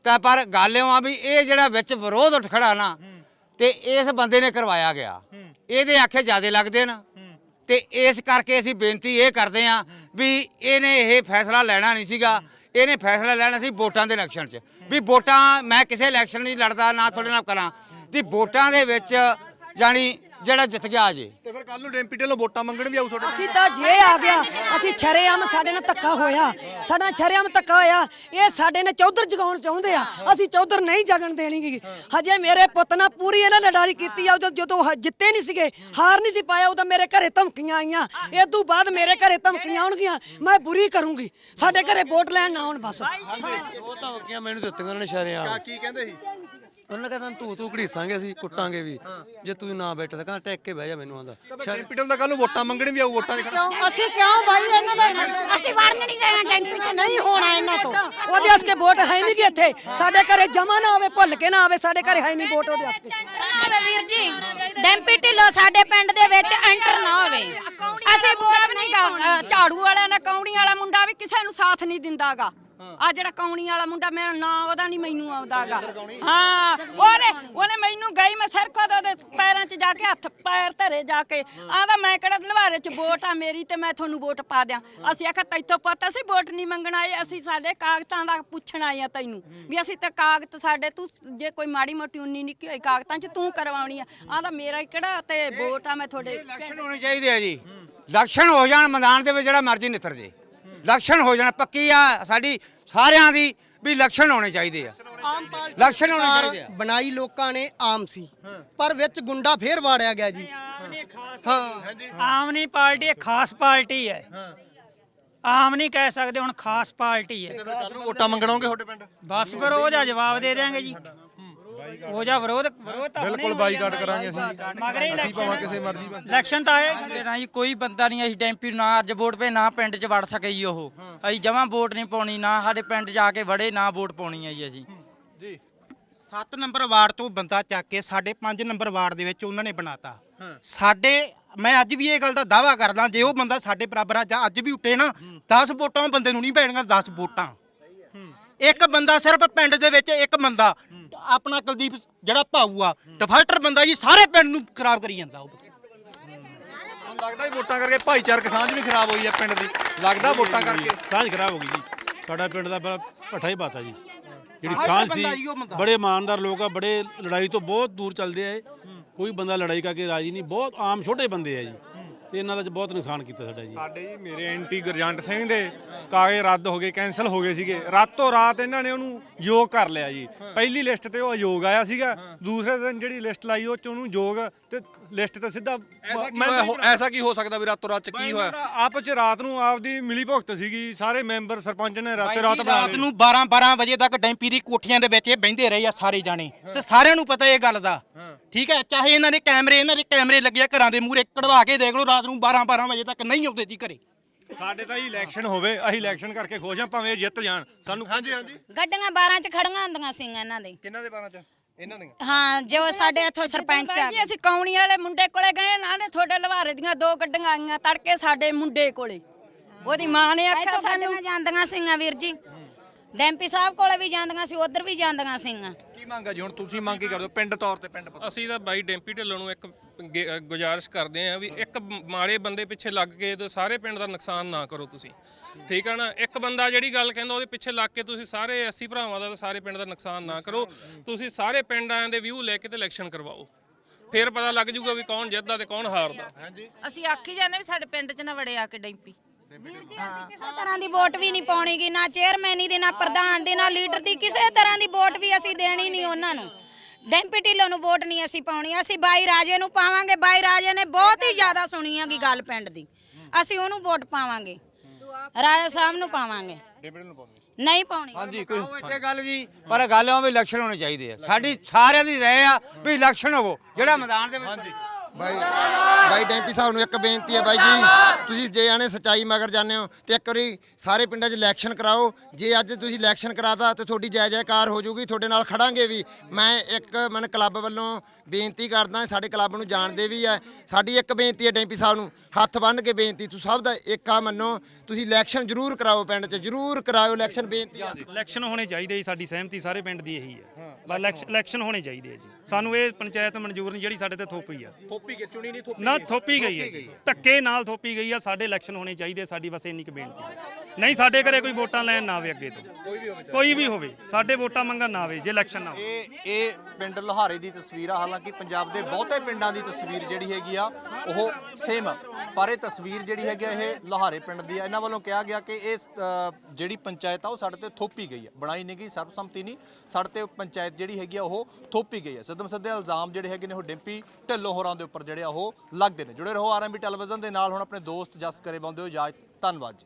ਤਾਂ ਪਰ ਗੱਲ ਇਹ ਆ ਵੀ ਇਹ ਜਿਹੜਾ ਵਿੱਚ ਵਿਰੋਧ ਉੱਠ ਖੜਾ ਨਾ, ਤੇ ਇਸ ਬੰਦੇ ਨੇ ਕਰਵਾਇਆ ਗਿਆ। ਇਹਦੇ ਆਖੇ ਜਿਆਦੇ ਲੱਗਦੇ ਨਾ ਤੇ ਇਸ ਕਰਕੇ ਅਸੀਂ ਬੇਨਤੀ ਇਹ ਕਰਦੇ ਆ ਵੀ ਇਹਨੇ ਇਹ ਫੈਸਲਾ ਲੈਣਾ ਨਹੀਂ ਸੀਗਾ। ਇਹਨੇ ਫੈਸਲਾ ਲੈਣਾ ਸੀ ਵੋਟਾਂ ਦੇ ਇਲੈਕਸ਼ਨ 'ਚ। ਵੀ ਵੋਟਾਂ, ਮੈਂ ਕਿਸੇ ਇਲੈਕਸ਼ਨ ਨਹੀਂ ਲੜਦਾ, ਨਾ ਤੁਹਾਡੇ ਨਾਲ ਕਰਾਂ। ਤੇ ਵੋਟਾਂ ਦੇ ਵਿੱਚ ਜਾਣੀ ਜਿਹੜਾ ਜਿੱਤ ਗਿਆ ਜੇ। ਤੇ ਫਿਰ ਕੱਲ ਨੂੰ ਡੈਂਪੀ ਢਿੱਲੋਂ ਵੋਟਾਂ ਮੰਗਣ ਵੀ ਆਊ ਤੁਹਾਡੇ ਅਸੀਂ ਤਾਂ ਜੇ ਆ ਗਿਆ ਅਸੀਂ ਛਰੇਆਮ ਸਾਡੇ ਨਾਲ ਧੱਕਾ ਹੋਇਆ। ਸਾਡਾ ਛਰੇਆਮ ਧੱਕਾ ਹੋਇਆ ਇਹ ਸਾਡੇ ਨੇ ਚੌਧਰ ਜਗਾਉਣ ਚਾਹੁੰਦੇ ਆ। ਅਸੀਂ ਚੌਧਰ ਨਹੀਂ ਜਗਣ ਦੇਣੀਗੀ। ਹਜੇ ਮੇਰੇ ਪੁੱਤ ਨਾਲ ਪੂਰੀ ਇਹਨਾਂ ਲੜਾਈ ਕੀਤੀ ਆ ਉਦੋਂ ਜਦੋਂ ਹ- ਜਿੱਤੇ ਨਹੀਂ ਸੀਗੇ ਹਾਰ ਨਹੀਂ ਸੀ ਪਾਇਆ ਉਦੋਂ ਮੇਰੇ ਘਰੇ ਧਮਕੀਆਂ ਆਈਆਂ। ਇਹ ਤੋਂ ਬਾਅਦ ਮੇਰੇ ਘਰੇ ਧਮਕੀਆਂ ਆਉਣਗੀਆਂ ਮੈਂ ਬੁਰੀ ਕਰੂੰਗੀ। ਸਾਡੇ ਘਰੇ ਵੋਟ ਲੈਣ ਨਾ ਆਉਣ ਬਸ। ਉਹ ਧਮਕੀਆਂ ਮੈਨੂੰ ਦਿੱਤੀਆਂ ਉਹਨਾਂ ਨੇ ਸ਼ਰਿਆਂ ਕੀ ਕਹਿੰਦੇ ਸੀ? ਉਹਨਾਂ ਕਹਿੰਦਾ ਤੂੰ ਤੂੰ ਘੜੀਸਾਂਗੇ ਅਸੀਂ ਕੁੱਟਾਂਗੇ ਵੀ। ਜੇ ਤੂੰ ਨਾ ਬੈਠਾ ਤਾਂ ਕਹਿੰਦਾ ਟੈਕ ਕੇ ਬਹਿ ਜਾ ਮੈਨੂੰ ਆਂਦਾ ਢਿੱਲੋਂ ਤਾਂ ਕੱਲ ਨੂੰ ਵੋਟਾਂ ਮੰਗਣ ਵੀ ਆਊ ਵੋਟਾਂ 'ਚ ਖੜਾ ਕਿਉਂ? ਅਸੀਂ ਕਿਉਂ ਬਾਈ ਇਹਨਾਂ ਦਾ ਅਸੀਂ ਵੜਨ ਨਹੀਂ ਦੇਣਾ ਟੈਂਕੀ ਤੇ ਨਹੀਂ ਹੋਣਾ ਇਹਨਾਂ ਤੋਂ। ਉਹਦੇ ਵਾਸਤੇ ਵੋਟ ਹੈ ਨਹੀਂ ਗੀ ਇੱਥੇ। ਸਾਡੇ ਘਰੇ ਜਮਾ ਨਾ ਆਵੇ ਭੁੱਲ ਕੇ ਨਾ ਆਵੇ ਸਾਡੇ ਘਰੇ ਹੈ ਨਹੀਂ ਵੋਟ ਉਹਦੇ ਵਾਸਤੇ। ਆਵੇ ਵੀਰ ਜੀ। ਡੈਂਪੀ ਢਿੱਲੋਂ ਸਾਡੇ ਪਿੰਡ ਦੇ ਵਿੱਚ ਐਂਟਰ ਨਾ ਹੋਵੇ। ਅਸੀਂ ਵੋਟ ਵੀ ਨਹੀਂ ਝਾੜੂ ਵਾਲਿਆਂ ਨੇ ਕੌਣੀ ਵਾਲਾ ਮੁੰਡਾ ਵੀ ਕਿਸੇ ਨੂੰ ਸਾਥ ਨਹੀਂ ਦਿੰਦਾਗਾ। ਆ ਜਿਹੜਾ ਕੌਣੀ ਵਾਲਾ ਮੁੰਡਾ ਮੇਰਾ ਨਾਂ ਉਹਦਾ ਨਹੀਂ ਮੈਨੂੰ ਆਉਂਦਾਗਾ। ਹਾਂ ਉਹਨੇ ਉਹਨੇ ਮੈਨੂੰ ਗਈ ਮੈਂ ਸਰਕੋ ਦੇ ਉਹਦੇ ਪੈਰਾਂ 'ਚ ਜਾ ਕੇ ਹੱਥ ਪੈਰ ਧਰੇ ਜਾ ਕੇ। ਆਂਦਾ ਮੈਂ ਕਿਹੜਾ ਲਵਾਰੇ 'ਚ ਵੋਟ ਆ ਮੇਰੀ ਤੇ ਮੈਂ ਤੁਹਾਨੂੰ ਵੋਟ ਪਾ ਦਿਆਂ। ਅਸੀਂ ਆਖਿਆ ਤੈਥੋਂ ਪਤਾ ਸੀ ਵੋਟ ਨਹੀਂ ਮੰਗਣ ਆਏ ਅਸੀਂ ਸਾਡੇ ਕਾਗਜ਼ਾਂ ਦਾ ਪੁੱਛਣ ਆਏ ਆ ਤੈਨੂੰ ਵੀ ਅਸੀਂ ਤੇ ਕਾਗਜ਼ ਸਾਡੇ ਤੂੰ ਜੇ ਕੋਈ ਮਾੜੀ ਮੋਟੀ ਉਨੀ ਨਿੱਕੀ ਹੋਈ ਕਾਗਜ਼ਾਂ 'ਚ ਤੂੰ ਕਰਵਾਉਣੀ ਆ। ਆਂਦਾ ਮੇਰਾ ਕਿਹੜਾ ਤੇ ਵੋਟ ਆ ਮੈਂ ਤੁਹਾਡੇ ਇਲੈਕਸ਼ਨ ਹੋਣੇ ਚਾਹੀਦੇ ਆ ਜੀ। ਇਲੈਕਸ਼ਨ ਹੋ ਜਾਣ ਮੈਦਾਨ ਦੇ ਵਿੱਚ ਜਿਹੜਾ ਮਰਜ਼ੀ ਨਿੱਤਰ ਜੇ। ਇਲੈਕਸ਼ਨ ਹੋ ਜਾਣ ਪੱਕੀ ਆ ਸਾਡੀ ਸਾਰਿਆਂ ਦੀ ਵੀ ਇਲੈਕਸ਼ਨ ਹੋਣੇ ਚਾਹੀਦੇ ਆ। ਆਮ ਪਾਰਟੀ ਇਲੈਕਸ਼ਨ ਹੋਣੇ ਚਾਹੀਦੇ ਆ। ਬਣਾਈ ਲੋਕਾਂ ਨੇ ਆਮ ਸੀ ਪਰ ਵਿੱਚ ਗੁੰਡਾ ਫੇਰ ਵਾੜਿਆ ਗਿਆ ਜੀ। ਹਾਂ। ਆਮ ਨਹੀਂ ਪਾਰਟੀ ਇਹ ਖਾਸ ਪਾਰਟੀ ਹੈ। ਆਮ ਨਹੀਂ ਕਹਿ ਸਕਦੇ ਹੁਣ ਖਾਸ ਪਾਰਟੀ ਹੈ। ਵੋਟਾਂ ਮੰਗਣੋਗੇ ਤੁਹਾਡੇ ਪਿੰਡ? ਬਸ ਫਿਰ ਉਹ ਜਾ ਜਵਾਬ ਦੇ ਦੇਾਂਗੇ ਜੀ। ਉਹ ਜਾ ਵਿਰੋਧ ਵਿਰੋਧ ਤਾਂ ਬਿਲਕੁਲ ਬਾਈਕਾਟ ਕਰਾਂਗੇ ਅਸੀਂ। ਮਗਰੇ ਅਸੀਂ ਭਾਵੇਂ ਕਿਸੇ ਮਰਜ਼ੀ ਪਾਸੇ ਇਲੈਕਸ਼ਨ ਤਾਂ ਆਏ। ਨਾ ਜੀ ਕੋਈ ਬੰਦਾ ਨਹੀਂ ਅਸੀਂ ਡੈਂਪੀ ਨੂੰ ਨਾ ਅੱਜ ਵੋਟ ਪਏ ਨਾ ਪਿੰਡ 'ਚ ਵੜ ਸਕੇ ਜੀ ਉਹ। ਅਸੀਂ ਜਮਾਂ ਵੋਟ ਨਹੀਂ ਪਾਉਣੀ ਨਾ ਸਾਡੇ ਪਿੰਡ 'ਚ ਆ ਕੇ ਵੜੇ ਨਾ ਵੋਟ ਪਾਉਣੀ ਹੈ ਜੀ ਅਸੀਂ। 7 ਨੰਬਰ ਵਾਰਡ ਤੋਂ ਬੰਦਾ ਚੱਕ ਕੇ ਸਾਡੇ 5 ਨੰਬਰ ਵਾਰਡ ਦੇ ਵਿੱਚ ਉਹਨਾਂ ਨੇ ਬਣਾਤਾ। ਸਾਡੇ ਮੈਂ ਅੱਜ ਵੀ ਇਹ ਗੱਲ ਦਾ ਦਾਵਾ ਕਰਦਾ ਜੇ ਉਹ ਬੰਦਾ ਸਾਡੇ ਬਰਾਬਰ ਆ ਜਾਂ ਅੱਜ ਵੀ ਉੱਠੇ ਨਾ 10 ਵੋਟਾਂ ਉਹ ਬੰਦੇ ਨੂੰ ਨਹੀਂ ਪੈਣੀਆਂ 10 ਵੋਟਾਂ। ਇੱਕ ਬੰਦਾ ਸਿਰਫ ਪਿੰਡ ਦੇ ਵਿੱਚ ਇੱਕ ਬੰਦਾ। ਆਪਣਾ ਕੁਲਦੀਪ ਜਿਹੜਾ ਭਾਊ ਆ ਡਿਫਾਲਟਰ ਬੰਦਾ ਜੀ ਸਾਰੇ ਪਿੰਡ ਨੂੰ ਖਰਾਬ ਕਰੀ ਜਾਂਦਾ ਉਹ। ਹੁਣ ਲੱਗਦਾ ਵੀ ਵੋਟਾਂ ਕਰਕੇ ਭਾਈਚਾਰਕ ਸਾਂਝ ਵੀ ਖਰਾਬ ਹੋਈ ਹੈ ਪਿੰਡ ਦੀ। ਲੱਗਦਾ ਵੋਟਾਂ ਕਰਕੇ। ਸਾਂਝ ਖਰਾਬ ਹੋ ਗਈ ਜੀ। ਸਾਡਾ ਪਿੰਡ ਦਾ ਬੜਾ ਭੱਠਾ ਹੀ ਬਾਤਾ ਜੀ। ਜਿਹੜੀ ਸਾਂਝ ਸੀ। ਬੜੇ ਇਮਾਨਦਾਰ ਲੋਕ ਆ ਬੜੇ ਲੜਾਈ ਤੋਂ ਬਹੁਤ ਦੂਰ ਚੱਲਦੇ ਆ ਕੋਈ ਬੰਦਾ ਲੜਾਈ ਕਰਕੇ ਰਾਜੀ ਨਹੀਂ ਬਹੁਤ ਆਮ ਛੋਟੇ ਬੰਦੇ ਆ ਜੀ। ਤੇ ਇਹਨਾਂ ਦਾ ਬਹੁਤ ਨੁਕਸਾਨ ਕੀਤਾ ਸਾਡਾ ਜੀ। ਸਾਡੇ ਜੀ ਮੇਰੇ ਐਂਟੀ ਗੁਰਜੰਟ ਸਿੰਘ ਦੇ ਕਾਗਜ਼ ਰੱਦ ਹੋ ਗਏ ਕੈਨਸਲ ਹੋ ਗਏ ਸੀਗੇ। ਰਾਤੋਂ ਰਾਤ ਇਹਨਾਂ ਨੇ ਉਹਨੂੰ ਯੋਗ ਕਰ ਲਿਆ ਜੀ। ਪਹਿਲੀ ਲਿਸਟ ਤੇ ਉਹ ਅਯੋਗ ਆਇਆ ਸੀਗਾ। ਦੂਸਰੇ ਦਿਨ ਜਿਹੜੀ ਲਿਸਟ ਲਾਈ ਉਹ ਚ ਉਹਨੂੰ ਯੋਗ ਤੇ ਲਿਸਟ ਤੇ ਸਿੱਧਾ ਐਸਾ ਕੀ ਹੋਇਆ? ਹੋ- ਐਸਾ ਕੀ ਹੋ ਸਕਦਾ ਵੀ ਰਾਤੋਂ ਰਾਤ ਚ ਕੀ ਹੋਇਆ? ਆਪਸ ਚ ਰਾਤ ਨੂੰ ਆਪਦੀ ਮਿਲੀ ਭੁਗਤ ਸੀਗੀ ਸਾਰੇ ਮੈਂਬਰ ਸਰਪੰਚ ਨੇ ਰਾਤੇ ਰਾਤ ਬਣਾ ਰਾਤ। ਨੂੰ 12 12 ਵਜੇ ਤੱਕ ਡੈਂਪੀ ਦੀ ਕੋਠੀਆਂ ਦੇ ਵਿੱਚ ਇਹ ਬਹਿੰਦੇ ਰਹੇ ਆ ਸਾਰੇ ਜਾਣੇ। ਤੇ ਸਾਰਿਆਂ ਨੂੰ ਪਤਾ ਇਹ ਗੱਲ ਦਾ। ਠੀਕ ਹੈ ਚਾਹੇ ਇਹਨਾਂ ਦੇ ਕੈਮਰੇ ਇਹਨਾਂ ਦੇ ਕੈਮਰੇ ਲੱਗੇ ਆ ਘਰਾਂ ਦੇ ਮੂਹਰੇ ਕਢਵਾ ਕੇ ਦੇਖ ਲਓ ਰਾਤ ਨੂੰ 12 12 ਵਜੇ ਤੱਕ ਨਹੀਂ ਆਉਂਦੇ ਜੀ ਘਰੇ। ਸਾਡੇ ਤਾਂ ਇਲੈਕਸ਼ਨ ਹੋਵੇ ਅਸੀਂ ਇਲੈਕਸ਼ਨ ਕਰਕੇ ਖੁਸ਼ ਹਾਂ ਭਾਵੇਂ ਜਿੱਤ ਜਾਣ। ਸਾਨੂੰ ਹਾਂਜੀ ਹਾਂਜੀ। ਗੱਡੀਆਂ 12 ਚ ਖੜੀਆਂ ਹੁੰਦੀਆਂ ਸੀਗੀਆਂ ਇਹਨਾਂ ਦੇ। ਕਿੰਨਾਂ ਦੇ 12 ਚ? ਇਹਨਾਂ ਦੀਆਂ? ਹਾਂ ਜੋ ਸਾਡੇ ਇੱਥੋਂ ਸਰਪੰਚ ਆ ਜੀ ਅਸੀਂ ਕੌਣੀ ਵਾਲੇ ਮੁੰਡੇ ਕੋਲੇ ਗਏ ਨਾ ਨੇ ਤੁਹਾਡੇ ਲਵਾਰੇ ਦੀਆਂ ਦੋ ਗੱਡੀਆਂ ਆਈਆਂ ਤੜਕੇ ਸਾਡੇ ਮੁੰਡੇ ਕੋਲੇ। ਉਹਦੀ ਮਾਂ ਨੇ ਆਖਿਆ ਸਾਨੂੰ ਜਾਂਦੀਆਂ ਸੀਗੀਆਂ ਵੀਰ ਜੀ। ਡੈਂਪੀ ਸਾਹਿਬ ਕੋਲੇ ਵੀ ਜਾਂਦੀਆਂ ਸੀ ਉਧਰ ਵੀ ਜਾਂਦੀਆਂ ਸੀਗੀਆਂ। ਕੀ ਮੰਗ ਹੈ ਜੀ? ਹੁਣ ਤੁਸੀਂ ਮੰਗ ਕੀ ਕਰਦੇ ਹੋ? ਪਿੰਡ ਤੌਰ ਤੇ ਪਿੰਡ ਅਸੀਂ ਤਾਂ ਬਾਈ ਡੈਂਪੀ ਢਿੱਲੋਂ ਨੂੰ ਇੱਕ ਗੇ- ਗੁਜ਼ਾਰਿਸ਼ ਕਰਦੇ ਆਂ ਵੀ ਇੱਕ ਮਾੜੇ ਬੰਦੇ ਪਿੱਛੇ ਲੱਗ ਕੇ ਤੇ ਸਾਰੇ ਪਿੰਡ ਦਾ ਨੁਕਸਾਨ ਨਾ ਕਰੋ ਤੁਸੀਂ। ਠੀਕ ਆ ਨਾ? ਇੱਕ ਬੰਦਾ ਜਿਹੜੀ ਗੱਲ ਕਹਿੰਦਾ ਉਹਦੇ ਪਿੱਛੇ ਲੱਗ ਕੇ ਤੁਸੀਂ ਸਾਰੇ 80 ਭਰਾਵਾਂ ਦਾ ਤੇ ਸਾਰੇ ਪਿੰਡ ਦਾ ਨੁਕਸਾਨ ਨਾ ਕਰੋ। ਤੁਸੀਂ ਸਾਰੇ ਪਿੰਡ ਦੇ ਵਿਊ ਲੈ ਕੇ ਤੇ ਇਲੈਕਸ਼ਨ ਕਰਵਾਓ। ਫਿਰ ਪਤਾ ਲੱਗ ਜੂਗਾ ਵੀ ਕੌਣ ਜਿੱਤਦਾ ਤੇ ਕੌਣ ਹਾਰਦਾ। ਅਸੀਂ ਆਖੀ ਜਾਂਦੇ ਵੀ ਸਾਡੇ ਪਿੰਡ 'ਚ ਨਾ ਵੜੇ ਆ ਕੇ ਡੈਂਪੀ। ਕਿਸੇ ਤਰ੍ਹਾਂ ਦੀ ਵੋਟ ਵੀ ਨਹੀਂ ਪਾਉਣੀਗੀ ਨਾ ਚੇਅਰਮੈਨੀ ਦੀ ਨਾ ਪ੍ਰਧਾਨ ਦੀ ਨਾ ਲੀਡਰ ਦੀ ਕਿਸੇ ਤਰ੍ਹਾਂ ਦੀ ਵੋਟ ਵੀ ਅਸੀਂ ਦੇਣੀ ਨਹੀਂ ਉਹਨਾਂ ਨੂੰ। ਡੈਂਪੀ ਢਿੱਲੋਂ ਨੂੰ ਵੋਟ ਨਹੀਂ ਅਸੀਂ ਪਾਉਣੀ ਅਸੀਂ ਬਾਈ ਰਾਜੇ ਨੂੰ ਪਾਵਾਂਗੇ। ਬਾਈ ਰਾਜੇ ਨੇ ਬਹੁਤ ਹੀ ਜ਼ਿਆਦਾ ਸੁਣੀ ਹੈਗੀ ਗੱਲ ਪਿੰਡ ਦੀ। ਅਸੀਂ ਉਹਨੂੰ ਵੋਟ ਪਾਵਾਂਗੇ। ਰਾਜਾ ਸਾਹਿਬ ਨੂੰ ਪਾਵਾਂਗੇ। ਨਹੀਂ ਪਾਉਣੀ। ਹਾਂਜੀ ਕੋਈ ਇੱਥੇ ਗੱਲ ਜੀ ਪਰ ਗੱਲ ਉਹ ਵੀ ਇਲੈਕਸ਼ਨ ਹੋਣੇ ਚਾਹੀਦੇ ਆ। ਸਾਡੀ ਸਾਰਿਆਂ ਦੀ ਰਾਏ ਆ ਵੀ ਇਲੈਕਸ਼ਨ ਹੋਵੋ ਜਿਹੜਾ ਮੈਦਾਨ ਦੇ ਵਿੱਚ ਬਾਈ ਬਾਈ ਡੈਂਪੀ ਸਾਹਿਬ ਨੂੰ ਇੱਕ ਬੇਨਤੀ ਹੈ ਬਾਈ ਜੀ ਤੁਸੀਂ ਜੇ ਆਣੇ ਸਚਾਈ ਮਗਰ ਜਾਂਦੇ ਹੋ ਤੇ ਇੱਕ ਵਾਰੀ ਸਾਰੇ ਪਿੰਡਾਂ 'ਚ ਇਲੈਕਸ਼ਨ ਕਰਾਓ। ਜੇ ਅੱਜ ਤੁਸੀਂ ਇਲੈਕਸ਼ਨ ਕਰਾਤਾ ਤੇ ਤੁਹਾਡੀ ਜੈ ਜੈਕਾਰ ਹੋ ਜਾਊਗੀ ਤੁਹਾਡੇ ਨਾਲ ਖੜਾਂਗੇ ਵੀ। ਮੈਂ ਇੱਕ ਮਨ ਕਲੱਬ ਵੱਲੋਂ ਬੇਨਤੀ ਕਰਦਾ ਸਾਡੇ ਕਲੱਬ ਨੂੰ ਜਾਣਦੇ ਵੀ ਹੈ ਸਾਡੀ ਇੱਕ ਬੇਨਤੀ ਹੈ ਡੈਂਪੀ ਸਾਹਿਬ ਨੂੰ ਹੱਥ ਬੰਨ੍ਹ ਕੇ ਬੇਨਤੀ ਤੁਸੀਂ ਸਭ ਦਾ ਇੱਕ ਆ ਮੰਨੋ। ਤੁਸੀਂ ਇਲੈਕਸ਼ਨ ਜ਼ਰੂਰ ਕਰਾਓ ਪਿੰਡ 'ਚ ਜ਼ਰੂਰ ਕਰਾਓ ਇਲੈਕਸ਼ਨ ਬੇਨਤੀ। ਆ ਇਲੈਕਸ਼ਨ ਹੋਣੇ ਚਾਹੀਦੇ ਜੀ ਸਾਡੀ ਸਹਿਮਤੀ ਸਾਰੇ ਪਿੰਡ ਦੀ ਇਹੀ ਹੈ। ਇਲੈਕਸ਼ਨ ਹੋਣੇ ਚਾਹੀਦੇ ਆ ਜੀ। ਸਾਨੂੰ ਇਹ ਪੰਚਾਇਤ ਮਨਜ਼ੂਰ ਨਹੀਂ ਜਿਹੜੀ ਸਾਡੇ ਤੇ ਥੋਪੀ ਆ। ਥੋਪੀ ਕੇ ਚੁਣੀ ਨਹੀਂ ਥੋਪੀ ਨਾ ਥੋਪੀ ਗਈ ਹੈ ਜੀ। ਧੱਕੇ ਨਾਲ ਥੋਪੀ ਗਈ ਆ ਸਾਡੇ ਇਲੈਕਸ਼ਨ ਹੋਣੇ ਚਾਹੀਦੇ ਸਾਡੀ ਬਸ ਇੰਨੀ ਕੁ ਬੇਨਤੀ ਹੈ। ਨਹੀਂ ਸਾਡੇ ਘਰੇ ਕੋਈ ਵੋਟਾਂ ਲੈਣ ਨਾ ਆਵੇ ਅੱਗੇ ਤੋਂ। ਕੋਈ ਵੀ ਹੋਵੇ ਕੋਈ ਵੀ ਹੋਵੇ ਸਾਡੇ ਵੋਟਾਂ ਮੰਗਣ ਨਾ ਆਵੇ ਜੇ ਇਲੈਕਸ਼ਨ ਨਾ ਹੋਵੇ। ਇਹ ਇਹ ਪਿੰਡ ਲੋਹਾਰੇ ਦੀ ਤਸਵੀਰ ਆ। ਹਾਲਾਂਕਿ ਪੰਜਾਬ ਦੇ ਬਹੁਤੇ ਪਿੰਡਾਂ ਦੀ ਤਸਵੀਰ ਜਿਹੜੀ ਹੈਗੀ ਆ ਉਹ ਸੇਮ ਆ। ਪਰ ਇਹ ਤਸਵੀਰ ਜਿਹੜੀ ਹੈਗੀ ਆ ਇਹ ਲੋਹਾਰੇ ਪਿੰਡ ਦੀ ਆ। ਇਹਨਾਂ ਵੱਲੋਂ ਕਿਹਾ ਗਿਆ ਕਿ ਇਹ ਅ, ਜਿਹੜੀ ਪੰਚਾਇਤ ਆ ਉਹ ਸਾਡੇ ਤੇ ਥੋਪੀ ਗਈ ਆ। ਬਣਾਈ ਨਹੀਂ ਗਈ ਸਰਬਸੰਮਤੀ ਨਹੀਂ ਸਾਡੇ ਤੇ ਪੰਚਾਇਤ ਜਿਹੜੀ ਹੈਗੀ ਆ ਉਹ ਥੋਪੀ ਗਈ ਆ। ਸਿੱਧਮ ਸਿੱਧੇ ਇਲਜ਼ਾਮ ਜਿਹੜੇ ਹੈਗੇ ਨੇ ਉਹ ਡਿੰਪੀ ਢਿੱਲੋਂ ਹੋਰਾਂ ਦੇ ਉੱਪਰ ਜਿਹੜੇ ਆ ਉਹ ਲੱਗਦੇ ਨੇ। ਜੁੜੇ ਰਹੋ ਆਰਐਮਬੀ ਟੈਲੀਵਿਜ਼ਨ ਦੇ ਨਾਲ। ਹੁਣ ਆਪਣੇ ਦੋਸਤ ਜਸ ਕਰੇ ਬੰਦੇ ਹੋ ਇਜਾਜ਼ਤ ਧੰਨਵਾਦ ਜੀ।